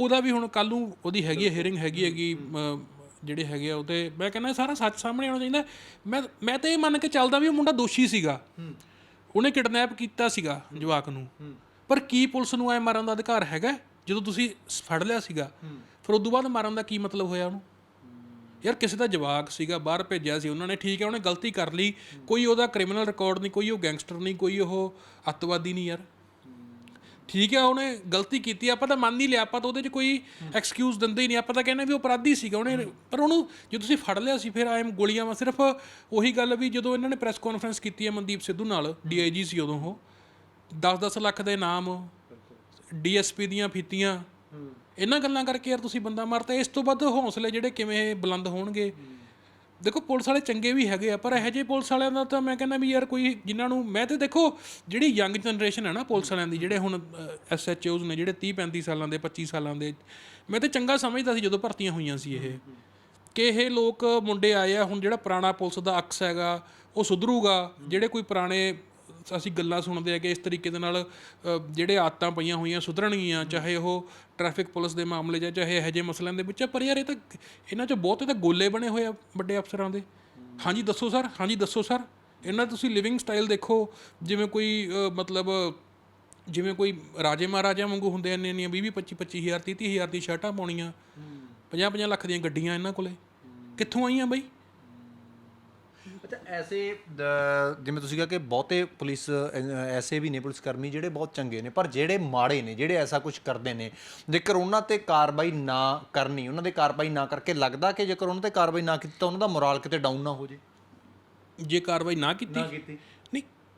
ਉਹਦਾ ਵੀ ਹੁਣ ਕੱਲ ਨੂੰ ਉਹਦੀ ਹੈਗੀ ਹੈ ਹੀਅਰਿੰਗ ਹੈਗੀ ਹੈਗੀ ਜਿਹੜੇ ਹੈਗੇ ਆ ਉਹ ਤੇ ਮੈਂ ਕਹਿੰਦਾ ਸਾਰਾ ਸੱਚ ਸਾਹਮਣੇ ਆਉਣਾ ਚਾਹੀਦਾ। ਮੈਂ ਮੈਂ ਤਾਂ ਇਹ ਮੰਨ ਕੇ ਚੱਲਦਾ ਵੀ ਉਹ ਮੁੰਡਾ ਦੋਸ਼ੀ ਸੀਗਾ। ਉਹਨੇ ਕਿਡਨੈਪ ਕੀਤਾ ਸੀਗਾ ਜਵਾਕ ਨੂੰ। ਪਰ ਕੀ ਪੁਲਿਸ ਨੂੰ ਐ ਮਾਰਨ ਦਾ ਅਧਿਕਾਰ ਹੈਗਾ? ਜਦੋਂ ਤੁਸੀਂ ਫੜ ਲਿਆ ਸੀਗਾ, ਫਿਰ ਉਸ ਤੋਂ ਬਾਅਦ ਮਾਰਨ ਦਾ ਕੀ ਮਤਲਬ ਹੋਇਆ ਉਹਨੂੰ? ਯਾਰ ਕਿਸੇ ਦਾ ਜਵਾਕ ਸੀਗਾ, ਬਾਹਰ ਭੇਜਿਆ ਸੀ, ਉਹਨਾਂ ਨੇ ਠੀਕ ਹੈ, ਉਹਨੇ ਗਲਤੀ ਕਰ ਲਈ। ਕੋਈ ਉਹਦਾ ਕ੍ਰਿਮੀਨਲ ਰਿਕਾਰਡ ਨਹੀਂ, ਕੋਈ ਉਹ ਗੈਂਗਸਟਰ ਨਹੀਂ, ਕੋਈ ਉਹ ਅੱਤਵਾਦੀ ਨਹੀਂ ਯਾਰ। ਠੀਕ ਹੈ ਉਹਨੇ ਗਲਤੀ ਕੀਤੀ ਆਪਾਂ ਤਾਂ ਮੰਨ ਨਹੀਂ ਲਿਆ ਆਪਾਂ ਤਾਂ ਉਹਦੇ 'ਚ ਕੋਈ ਐਕਸਕਿਊਜ਼ ਦਿੰਦੇ ਹੀ ਨਹੀਂ ਆਪਾਂ ਤਾਂ ਕਹਿੰਦੇ ਵੀ ਉਹ ਅਪਰਾਧੀ ਸੀਗਾ ਉਹਨੇ ਪਰ ਉਹਨੂੰ ਜੇ ਤੁਸੀਂ ਫੜ ਲਿਆ ਸੀ ਫਿਰ ਆਏ ਗੋਲੀਆਂ ਵਾ ਸਿਰਫ ਉਹੀ ਗੱਲ ਵੀ ਜਦੋਂ ਇਹਨਾਂ ਨੇ ਪ੍ਰੈਸ ਕਾਨਫਰੰਸ ਕੀਤੀ ਹੈ ਮਨਦੀਪ ਸਿੱਧੂ ਨਾਲ ਡੀਆਈਜੀ ਸੀ ਉਦੋਂ ਉਹ 10-10 ਲੱਖ ਦੇ ਨਾਮ ਡੀਐਸਪੀ ਦੀਆਂ ਫੀਤੀਆਂ ਇਹਨਾਂ ਗੱਲਾਂ ਕਰਕੇ ਯਾਰ ਤੁਸੀਂ ਬੰਦਾ ਮਾਰਤਾ ਇਸ ਤੋਂ ਵੱਧ ਹੌਸਲੇ ਜਿਹੜੇ ਕਿਵੇਂ ਬੁਲੰਦ ਹੋਣਗੇ? ਦੇਖੋ, ਪੁਲਿਸ ਵਾਲੇ ਚੰਗੇ ਵੀ ਹੈਗੇ ਆ, ਪਰ ਇਹੋ ਜਿਹੇ ਪੁਲਿਸ ਵਾਲਿਆਂ ਦਾ ਤਾਂ ਮੈਂ ਕਹਿੰਦਾ ਵੀ ਯਾਰ ਕੋਈ ਜਿਨ੍ਹਾਂ ਨੂੰ, ਮੈਂ ਤੇ ਦੇਖੋ, ਜਿਹੜੀ ਯੰਗ ਜਨਰੇਸ਼ਨ ਹੈ ਨਾ ਪੁਲਿਸ ਵਾਲਿਆਂ ਦੀ, ਜਿਹੜੇ ਹੁਣ ਐਸਐਚਓਜ਼ ਨੇ, ਜਿਹੜੇ 30 35 ਸਾਲਾਂ ਦੇ 25 ਸਾਲਾਂ ਦੇ, ਮੈਂ ਤੇ ਚੰਗਾ ਸਮਝਦਾ ਸੀ ਜਦੋਂ ਭਰਤੀਆਂ ਹੋਈਆਂ ਸੀ ਇਹ। ਕਿ ਇਹ ਲੋਕ ਮੁੰਡੇ ਆਏ ਆ, ਹੁਣ ਜਿਹੜਾ ਪੁਰਾਣਾ ਪੁਲਿਸ ਦਾ ਅਕਸ ਹੈਗਾ, ਉਹ ਸੁਧਰੂਗਾ, ਜਿਹੜੇ ਕੋਈ ਪੁਰਾਣੇ ਅਸੀਂ ਗੱਲਾਂ ਸੁਣਦੇ ਆ ਕਿ ਇਸ ਤਰੀਕੇ ਦੇ ਨਾਲ ਜਿਹੜੇ ਆਦਤਾਂ ਪਈਆਂ ਹੋਈਆਂ ਸੁਧਰਨਗੀਆਂ ਚਾਹੇ ਉਹ ਟ੍ਰੈਫਿਕ ਪੁਲਿਸ ਦੇ ਮਾਮਲੇ 'ਚ ਚਾਹੇ ਇਹੋ ਜਿਹੇ ਮਸਲਿਆਂ ਦੇ ਵਿੱਚ ਪਰ ਯਾਰ ਇਹ ਤਾਂ ਇਹਨਾਂ 'ਚ ਬਹੁਤੇ ਤਾਂ ਗੋਲੇ ਬਣੇ ਹੋਏ ਆ ਵੱਡੇ ਅਫਸਰਾਂ ਦੇ। ਹਾਂਜੀ ਦੱਸੋ ਸਰ ਹਾਂਜੀ ਦੱਸੋ ਸਰ ਇਹਨਾਂ ਦਾ ਤੁਸੀਂ ਲਿਵਿੰਗ ਸਟਾਈਲ ਦੇਖੋ ਜਿਵੇਂ ਕੋਈ ਮਤਲਬ ਜਿਵੇਂ ਕੋਈ ਰਾਜੇ ਮਹਾਰਾਜਾ ਵਾਂਗੂ ਹੁੰਦੇ ਨੇ ਇੰਨੀਆਂ 20 25 25000 30000 ਦੀ ਸ਼ਰਟਾਂ ਪਾਉਣੀਆਂ 50 50 ਲੱਖ ਦੀਆਂ ਗੱਡੀਆਂ ਇਹਨਾਂ ਕੋਲੇ। ਕਿੱਥੋਂ ਆਈਆਂ ਬਈ? ਅੱਛਾ ਐਸੇ ਦ- ਜਿਵੇਂ ਤੁਸੀਂ ਕਿਹਾ ਕਿ ਬਹੁਤੇ ਪੁਲਿਸ ਅ, ਐਸੇ ਵੀ ਨੇ ਪੁਲਿਸ ਕਰਮੀ ਜਿਹੜੇ ਬਹੁਤ ਚੰਗੇ ਨੇ ਪਰ ਜਿਹੜੇ ਮਾੜੇ ਨੇ ਜਿਹੜੇ ਐਸਾ ਕੁਝ ਕਰਦੇ ਨੇ ਜੇਕਰ ਉਹਨਾਂ ਤੇ ਕਾਰਵਾਈ ਨਾ ਕਰਨੀ ਉਹਨਾਂ ਦੇ ਕਾਰਵਾਈ ਨਾ ਕਰਕੇ ਲੱਗਦਾ ਕਿ ਜੇਕਰ ਉਹਨਾਂ ਤੇ ਕਾਰਵਾਈ ਨਾ ਕੀਤੀ ਤਾਂ ਉਹਨਾਂ ਦਾ ਮੋਰਲ ਕਿਤੇ ਡਾਊਨ ਨਾ ਹੋ ਜੇ? ਜੇ ਕਾਰਵਾਈ ਨਾ ਕੀਤੀ।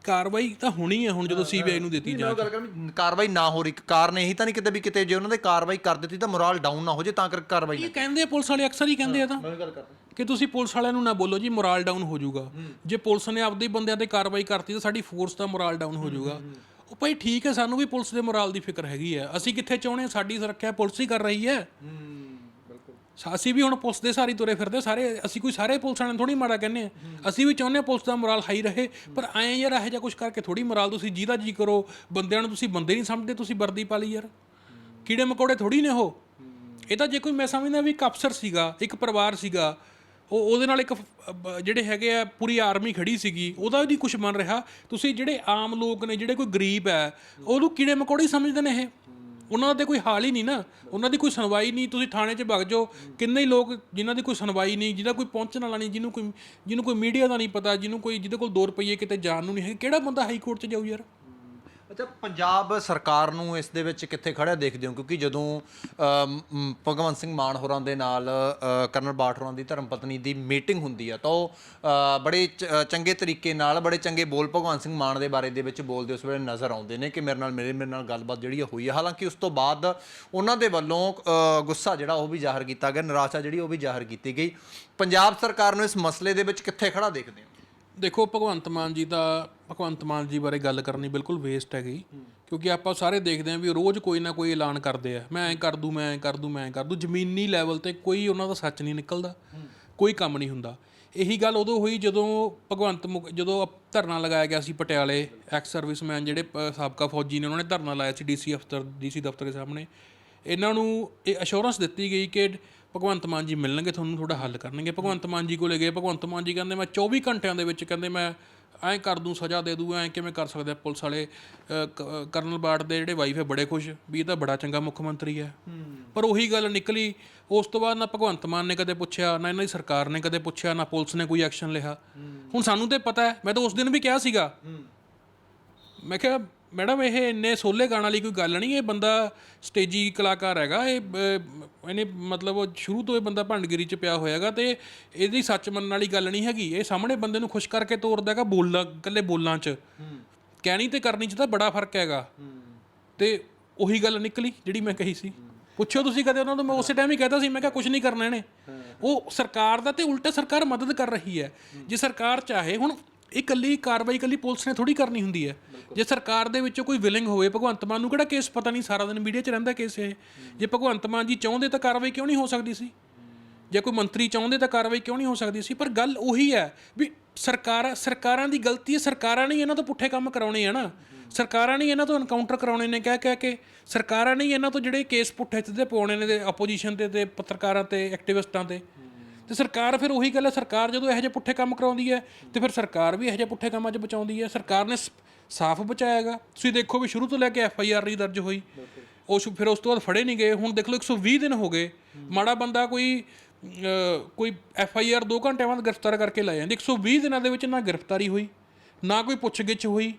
ਕਾਰਵਾਈ ਤਾਂ ਹੋਣੀ ਹੈ ਹੁਣ ਜਦੋਂ ਸੀਬੀਆਈ ਨੂੰ ਦਿੱਤੀ ਜਾ ਗੱਲ ਕਰਾਂ ਕਾਰਵਾਈ ਨਾ ਹੋ ਰਹੀ ਕਾਰਨ ਇਹੀ ਤਾਂ ਨਹੀਂ ਕਿਤੇ ਵੀ ਕਿਤੇ ਜੇ ਉਹਨਾਂ ਦੇ ਕਾਰਵਾਈ ਕਰ ਦਿੱਤੀ ਤਾਂ ਮੋਰਲ ਡਾਊਨ ਨਾ ਹੋ ਜੇ ਤਾਂ ਕਰਕੇ ਕਾਰਵਾਈ ਇਹ ਕਹਿੰਦੇ ਆ ਪੁਲਿਸ ਵਾਲੇ? ਅਕਸਰ ਹੀ ਕਹਿੰਦੇ ਆ ਤਾਂ। ਮੈਂ ਗੱਲ ਕਰਦਾ। ਕਿ ਤੁਸੀਂ ਪੁਲਿਸ ਵਾਲਿਆਂ ਨੂੰ ਨਾ ਬੋਲੋ ਜੀ ਮੋਰਲ ਡਾਊਨ ਹੋ ਜਾਊਗਾ। ਜੇ ਪੁਲਿਸ ਨੇ ਆਪਦੇ ਹੀ ਬੰਦਿਆਂ ਤੇ ਕਾਰਵਾਈ ਕਰਤੀ ਤਾਂ ਸਾਡੀ ਫੋਰਸ ਦਾ ਮੋਰਲ ਡਾਊਨ ਹੋ ਜਾਊਗਾ। ਉਹ ਭਾਈ ਠੀਕ ਹੈ ਸਾਨੂੰ ਵੀ ਪੁਲਿਸ ਦੇ ਮੋਰਲ ਦੀ ਫਿਕਰ ਹੈਗੀ ਹੈ। ਅਸੀਂ ਕਿੱਥੇ ਚਾਹੁੰਦੇ ਸਾਡੀ ਸੁਰੱਖਿਆ ਪੁਲਿਸ ਹੀ ਕਰ ਰਹੀ ਹੈ। ਅਸੀਂ ਵੀ ਹੁਣ ਪੁਲਿਸ ਦੇ ਸਾਰੀ ਤੁਰੇ ਫਿਰਦੇ, ਸਾਰੇ, ਅਸੀਂ ਕੋਈ ਸਾਰੇ ਪੁਲਿਸ ਵਾਲਿਆਂ ਨੂੰ ਥੋੜੀ ਮਾੜਾ ਕਹਿੰਦੇ ਆ ਅਸੀਂ ਵੀ ਚਾਹੁੰਦੇ ਹਾਂ ਪੁਲਿਸ ਦਾ ਮੋਰਲ ਹਾਈ ਰਹੇ, ਪਰ ਐਂ ਯਾਰ ਇਹੋ ਜਿਹਾ ਕੁਝ ਕਰਕੇ ਥੋੜੀ ਮੋਰਲ ਤੁਸੀਂ ਜਿਹਦਾ ਜੀ ਕਰੋ, ਬੰਦਿਆਂ ਨੂੰ ਤੁਸੀਂ ਬੰਦੇ ਨਹੀਂ ਸਮਝਦੇ, ਤੁਸੀਂ ਵਰਦੀ ਪਾ ਲਈ ਯਾਰ। ਕੀੜੇ ਮਕੌੜੇ ਥੋੜੀ ਨੇ ਉਹ। ਇਹ ਤਾਂ ਜੇ ਕੋਈ ਮੈਂ ਸਮਝਦਾ ਵੀ ਇੱਕ ਅਫਸਰ ਸੀਗਾ, ਇੱਕ ਪਰਿਵਾਰ ਸੀਗਾ, ਉਹ ਉਹਦੇ ਨਾਲ ਇੱਕ ਜਿਹੜੇ ਹੈਗੇ ਆ, ਪੂਰੀ ਆਰਮੀ ਖੜੀ ਸੀਗੀ, ਉਹਦਾ ਵੀ ਨਹੀਂ ਕੁਝ ਬਣ ਰਿਹਾ। ਤੁਸੀਂ ਜਿਹੜੇ ਆਮ ਲੋਕ ਨੇ, ਜਿਹੜੇ ਕੋਈ ਗਰੀਬ ਹੈ, ਉਹਨੂੰ ਕੀੜੇ ਮਕੌੜੇ ਹੀ ਸਮਝਦੇ ਨੇ ਇਹ। ਉਹਨਾਂ ਦੇ ਕੋਈ ਹਾਲ ਹੀ ਨਹੀਂ ਨਾ। ਉਹਨਾਂ ਦੀ ਕੋਈ ਸੁਣਵਾਈ ਨਹੀਂ। ਤੁਸੀਂ ਥਾਣੇ 'ਚ ਵਗ ਜਾਓ। ਕਿੰਨੇ ਹੀ ਲੋਕ ਜਿਨ੍ਹਾਂ ਦੀ ਕੋਈ ਸੁਣਵਾਈ ਨਹੀਂ, ਜਿਹਦਾ ਕੋਈ ਪਹੁੰਚਣ ਵਾਲਾ ਨਹੀਂ, ਜਿਹਨੂੰ ਕੋਈ ਜਿਹਨੂੰ ਕੋਈ ਮੀਡੀਆ ਦਾ ਨਹੀਂ ਪਤਾ, ਜਿਹਨੂੰ ਕੋਈ ਜਿਹਦੇ ਕੋਲ 2 ਰੁਪਏ ਕਿਤੇ ਜਾਣ ਨੂੰ ਨਹੀਂ ਹੈ ਕਿਹੜਾ ਬੰਦਾ ਹਾਈ ਕੋਰਟ 'ਚ ਜਾਊ ਯਾਰ? ਅੱਛਾ ਪੰਜਾਬ ਸਰਕਾਰ ਨੂੰ ਇਸ ਦੇ ਵਿੱਚ ਕਿੱਥੇ ਖੜਿਆ ਦੇਖਦੇ ਹੋ? ਕਿਉਂਕਿ ਜਦੋਂ ਅਮ, ਮ, ਭਗਵੰਤ ਸਿੰਘ ਮਾਨ ਹੋਰਾਂ ਦੇ ਨਾਲ ਅ, ਕਰਨਲ ਬਾਠ ਹੋਰਾਂ ਦੀ ਧਰਮ ਪਤਨੀ ਦੀ ਮੀਟਿੰਗ ਹੁੰਦੀ ਆ ਤਾਂ ਉਹ ਅ, ਬੜੇ ਚ- ਅ, ਚੰਗੇ ਤਰੀਕੇ ਨਾਲ ਬੜੇ ਚੰਗੇ ਬੋਲ ਭਗਵੰਤ ਸਿੰਘ ਮਾਨ ਦੇ ਬਾਰੇ ਦੇ ਵਿੱਚ ਬੋਲਦੇ ਉਸ ਵੇਲੇ ਨਜ਼ਰ ਆਉਂਦੇ ਨੇ ਕਿ ਮੇਰੇ ਨਾਲ ਮੇਰੇ ਮੇਰੇ ਨਾਲ ਗੱਲਬਾਤ ਜਿਹੜੀ ਆ ਹੋਈ ਹੈ ਹਾਲਾਂਕਿ ਉਸ ਤੋਂ ਬਾਅਦ ਉਹਨਾਂ ਦੇ ਵੱਲੋਂ ਅ, ਗੁੱਸਾ ਜਿਹੜਾ ਉਹ ਵੀ ਜ਼ਾਹਰ ਕੀਤਾ ਗਿਆ ਨਿਰਾਸ਼ਾ ਜਿਹੜੀ ਉਹ ਵੀ ਜ਼ਾਹਰ ਕੀਤੀ ਗਈ। ਪੰਜਾਬ ਸਰਕਾਰ ਨੂੰ ਇਸ ਮਸਲੇ ਦੇ ਵਿੱਚ ਕਿੱਥੇ ਖੜਾ ਦੇਖਦੇ ਹੋ? ਦੇਖੋ, ਭਗਵੰਤ ਮਾਨ ਜੀ ਦਾ, ਭਗਵੰਤ ਮਾਨ ਜੀ ਬਾਰੇ ਗੱਲ ਕਰਨੀ ਬਿਲਕੁਲ ਵੇਸਟ ਹੈਗੀ। ਕਿਉਂਕਿ ਆਪਾਂ ਸਾਰੇ ਦੇਖਦੇ ਆਂ ਵੀ ਰੋਜ਼ ਕੋਈ ਨਾ ਕੋਈ ਐਲਾਨ ਕਰਦੇ ਆ। ਮੈਂ ਐਂ ਕਰ ਦੂੰ, ਮੈਂ ਐਂ ਕਰ ਦੂੰ, ਮੈਂ ਐਂ ਕਰ ਦੂੰ। ਜ਼ਮੀਨੀ ਲੈਵਲ ਤੇ ਕੋਈ ਉਹਨਾਂ ਦਾ ਸੱਚ ਨਹੀਂ ਨਿਕਲਦਾ। ਕੋਈ ਕੰਮ ਨਹੀਂ ਹੁੰਦਾ। ਇਹੀ ਗੱਲ ਉਦੋਂ ਹੋਈ ਜਦੋਂ ਭਗਵੰਤ ਮੁਖ, ਜਦੋਂ ਅਪ- ਧਰਨਾ ਲਗਾਇਆ ਗਿਆ ਸੀ ਪਟਿਆਲੇ ਐਕਸ ਸਰਵਿਸਮੈਨ ਜਿਹੜੇ ਪ- ਸਾਬਕਾ ਫੌਜੀ ਨੇ, ਉਹਨਾਂ ਨੇ ਧਰਨਾ ਲਾਇਆ ਸੀ ਡੀਸੀ ਅਫਸਰ, ਡੀਸੀ ਦਫ਼ਤਰ ਦੇ ਸਾਹਮਣੇ। ਇਹਨਾਂ ਨੂੰ ਇਹ ਅਸ਼ੋਰੈਂਸ ਦਿੱਤੀ ਗਈ ਕਿ ਭਗਵੰਤ ਮਾਨ ਜੀ ਮਿਲਣਗੇ ਤੁਹਾਨੂੰ ਤੁਹਾਡਾ ਹੱਲ ਕਰਨਗੇ। ਭਗਵੰਤ ਮਾਨ ਜੀ ਕੋਲੇ ਗਏ ਭਗਵੰਤ ਮਾਨ ਜੀ ਕਹਿੰਦੇ ਮੈਂ 24 ਘੰਟਿਆਂ ਦੇ ਵਿੱਚ ਕਹਿੰਦੇ ਮੈਂ ਐਂ ਕਰ ਦੂੰ ਸਜ਼ਾ ਦੇ ਦੂੰ ਐਂ ਕਿਵੇਂ ਕਰ ਸਕਦੇ ਆ ਪੁਲਿਸ ਵਾਲੇ? ਕਰਨਲ ਬਾਟ ਦੇ ਜਿਹੜੇ ਵਾਈਫ ਹੈ ਬੜੇ ਖੁਸ਼ ਵੀ ਇਹ ਤਾਂ ਬੜਾ ਚੰਗਾ ਮੁੱਖ ਮੰਤਰੀ ਹੈ। ਪਰ ਉਹੀ ਗੱਲ ਨਿਕਲੀ ਉਸ ਤੋਂ ਬਾਅਦ ਨਾ ਭਗਵੰਤ ਮਾਨ ਨੇ ਕਦੇ ਪੁੱਛਿਆ ਨਾ ਇਹਨਾਂ ਦੀ ਸਰਕਾਰ ਨੇ ਕਦੇ ਪੁੱਛਿਆ ਨਾ ਪੁਲਿਸ ਨੇ ਕੋਈ ਐਕਸ਼ਨ ਲਿਆ। ਹੁਣ ਸਾਨੂੰ ਤੇ ਪਤਾ ਹੈ ਮੈਂ ਤਾਂ ਉਸ ਦਿਨ ਵੀ ਕਿਹਾ ਸੀਗਾ। ਮੈਂ ਕਿਹਾ ਮੈਡਮ ਇਹ ਇੰਨੇ ਸੋਲੇ ਗਾਣ ਵਾਲੀ ਕੋਈ ਗੱਲ ਨਹੀਂ ਇਹ ਬੰਦਾ ਸਟੇਜੀ ਕਲਾਕਾਰ ਹੈਗਾ ਇਹ ਇਹਨੇ ਮਤਲਬ ਉਹ ਸ਼ੁਰੂ ਤੋਂ ਇਹ ਬੰਦਾ ਭੰਡਗਿਰੀ ਚ ਪਿਆ ਹੋਇਆਗਾ ਤੇ ਇਹਦੀ ਸੱਚ ਮੰਨਣ ਵਾਲੀ ਗੱਲ ਨਹੀਂ ਹੈਗੀ। ਇਹ ਸਾਹਮਣੇ ਬੰਦੇ ਨੂੰ ਖੁਸ਼ ਕਰਕੇ ਤੋਰਦਾ ਹੈਗਾ ਬੋਲਾਂ ਇਕੱਲੇ ਬੋਲਾਂ ਚ। ਕਹਿਣੀ ਤੇ ਕਰਨੀ ਚ ਤਾਂ ਬੜਾ ਫ਼ਰਕ ਹੈਗਾ। ਤੇ ਉਹੀ ਗੱਲ ਨਿਕਲੀ ਜਿਹੜੀ ਮੈਂ ਕਹੀ ਸੀ। ਪੁੱਛੋ ਤੁਸੀਂ ਕਦੇ ਉਹਨਾਂ ਨੂੰ ਮੈਂ ਉਸੇ ਟਾਈਮ ਹੀ ਕਹਤਾ ਸੀ ਮੈਂ ਕਿਹਾ ਕੁਝ ਨਹੀਂ ਕਰਨਾ ਇਹਨੇ। ਉਹ ਸਰਕਾਰ ਦਾ ਤੇ ਉਲਟਾ ਸਰਕਾਰ ਮਦਦ ਕਰ ਰਹੀ ਹੈ। ਜੇ ਸਰਕਾਰ ਚਾਹੇ ਹੁਣ ਇਹ ਇਕੱਲੀ ਕਾਰਵਾਈ ਇਕੱਲੀ ਪੁਲਿਸ ਨੇ ਥੋੜੀ ਕਰਨੀ ਹੁੰਦੀ ਹੈ। ਜੇ ਸਰਕਾਰ ਦੇ ਵਿੱਚੋਂ ਕੋਈ ਵਿਲਿੰਗ ਹੋਵੇ ਭਗਵੰਤ ਮਾਨ ਨੂੰ ਕਿਹੜਾ ਕੇਸ ਪਤਾ ਨਹੀਂ ਸਾਰਾ ਦਿਨ ਮੀਡੀਆ 'ਚ ਰਹਿੰਦਾ ਕੇਸ ਇਹ। ਜੇ ਭਗਵੰਤ ਮਾਨ ਜੀ ਚਾਹੁੰਦੇ ਤਾਂ ਕਾਰਵਾਈ ਕਿਉਂ ਨਹੀਂ ਹੋ ਸਕਦੀ ਸੀ? ਜੇ ਕੋਈ ਮੰਤਰੀ ਚਾਹੁੰਦੇ ਤਾਂ ਕਾਰਵਾਈ ਕਿਉਂ ਨਹੀਂ ਹੋ ਸਕਦੀ ਸੀ? ਪਰ ਗੱਲ ਉਹੀ ਹੈ ਵੀ ਸਰਕਾਰ ਸਰਕਾਰਾਂ ਦੀ ਗਲਤੀ ਹੈ ਸਰਕਾਰਾਂ ਨੇ ਇਹਨਾਂ ਤੋਂ ਪੁੱਠੇ ਕੰਮ ਕਰਾਉਣੇ ਆ ਨਾ। ਸਰਕਾਰਾਂ ਨੇ ਇਹਨਾਂ ਤੋਂ ਐਨਕਾਊਂਟਰ ਕਰਾਉਣੇ ਨੇ ਕਹਿ ਕਹਿ ਕੇ। ਸਰਕਾਰਾਂ ਨੇ ਇਹਨਾਂ ਤੋਂ ਜਿਹੜੇ ਕੇਸ ਪੁੱਠੇ ਸਿੱਧੇ ਪਾਉਣੇ ਨੇ ਤੇ ਆਪੋਜੀਸ਼ਨ ਤੇ ਤੇ ਪੱਤਰਕਾਰਾਂ ਤੇ ਐਕਟਿਵਿਸਟਾਂ ਤੇ। ਤੇ ਸਰਕਾਰ ਫਿਰ ਉਹੀ ਗੱਲ ਹੈ, ਸਰਕਾਰ ਜਦੋਂ ਇਹੋ ਜਿਹੇ ਪੁੱਠੇ ਕੰਮ ਕਰਾਉਂਦੀ ਹੈ, ਤੇ ਫਿਰ ਸਰਕਾਰ ਵੀ ਇਹੋ ਜਿਹੇ ਪੁੱਠੇ ਕੰਮਾਂ 'ਚ ਬਚਾਉਂਦੀ ਹੈ। ਸਰਕਾਰ ਨੇ ਸ- ਸਾਫ਼ ਬਚਾਇਆਗਾ। ਤੁਸੀਂ ਦੇਖੋ ਵੀ ਸ਼ੁਰੂ ਤੋਂ ਲੈ ਕੇ ਐਫ ਆਈ ਆਰ ਨਹੀਂ ਦਰਜ ਹੋਈ। ਉਹ ਸ਼ੁ- ਫਿਰ ਉਸ ਤੋਂ ਬਾਅਦ ਫੜੇ ਨਹੀਂ ਗਏ। ਹੁਣ ਦੇਖ ਲਓ 120 ਦਿਨ ਹੋ ਗਏ। ਮਾੜਾ ਬੰਦਾ ਕੋਈ ਕੋਈ ਐਫ ਆਈ ਆਰ 2 ਘੰਟਿਆਂ ਬਾਅਦ ਗ੍ਰਿਫਤਾਰ ਕਰਕੇ ਲੈ ਜਾਂਦੀ। 120 ਦਿਨਾਂ ਦੇ ਵਿੱਚ ਨਾ ਗ੍ਰਿਫਤਾਰੀ ਹੋਈ, ਨਾ ਕੋਈ ਪੁੱਛਗਿੱਛ ਹੋਈ।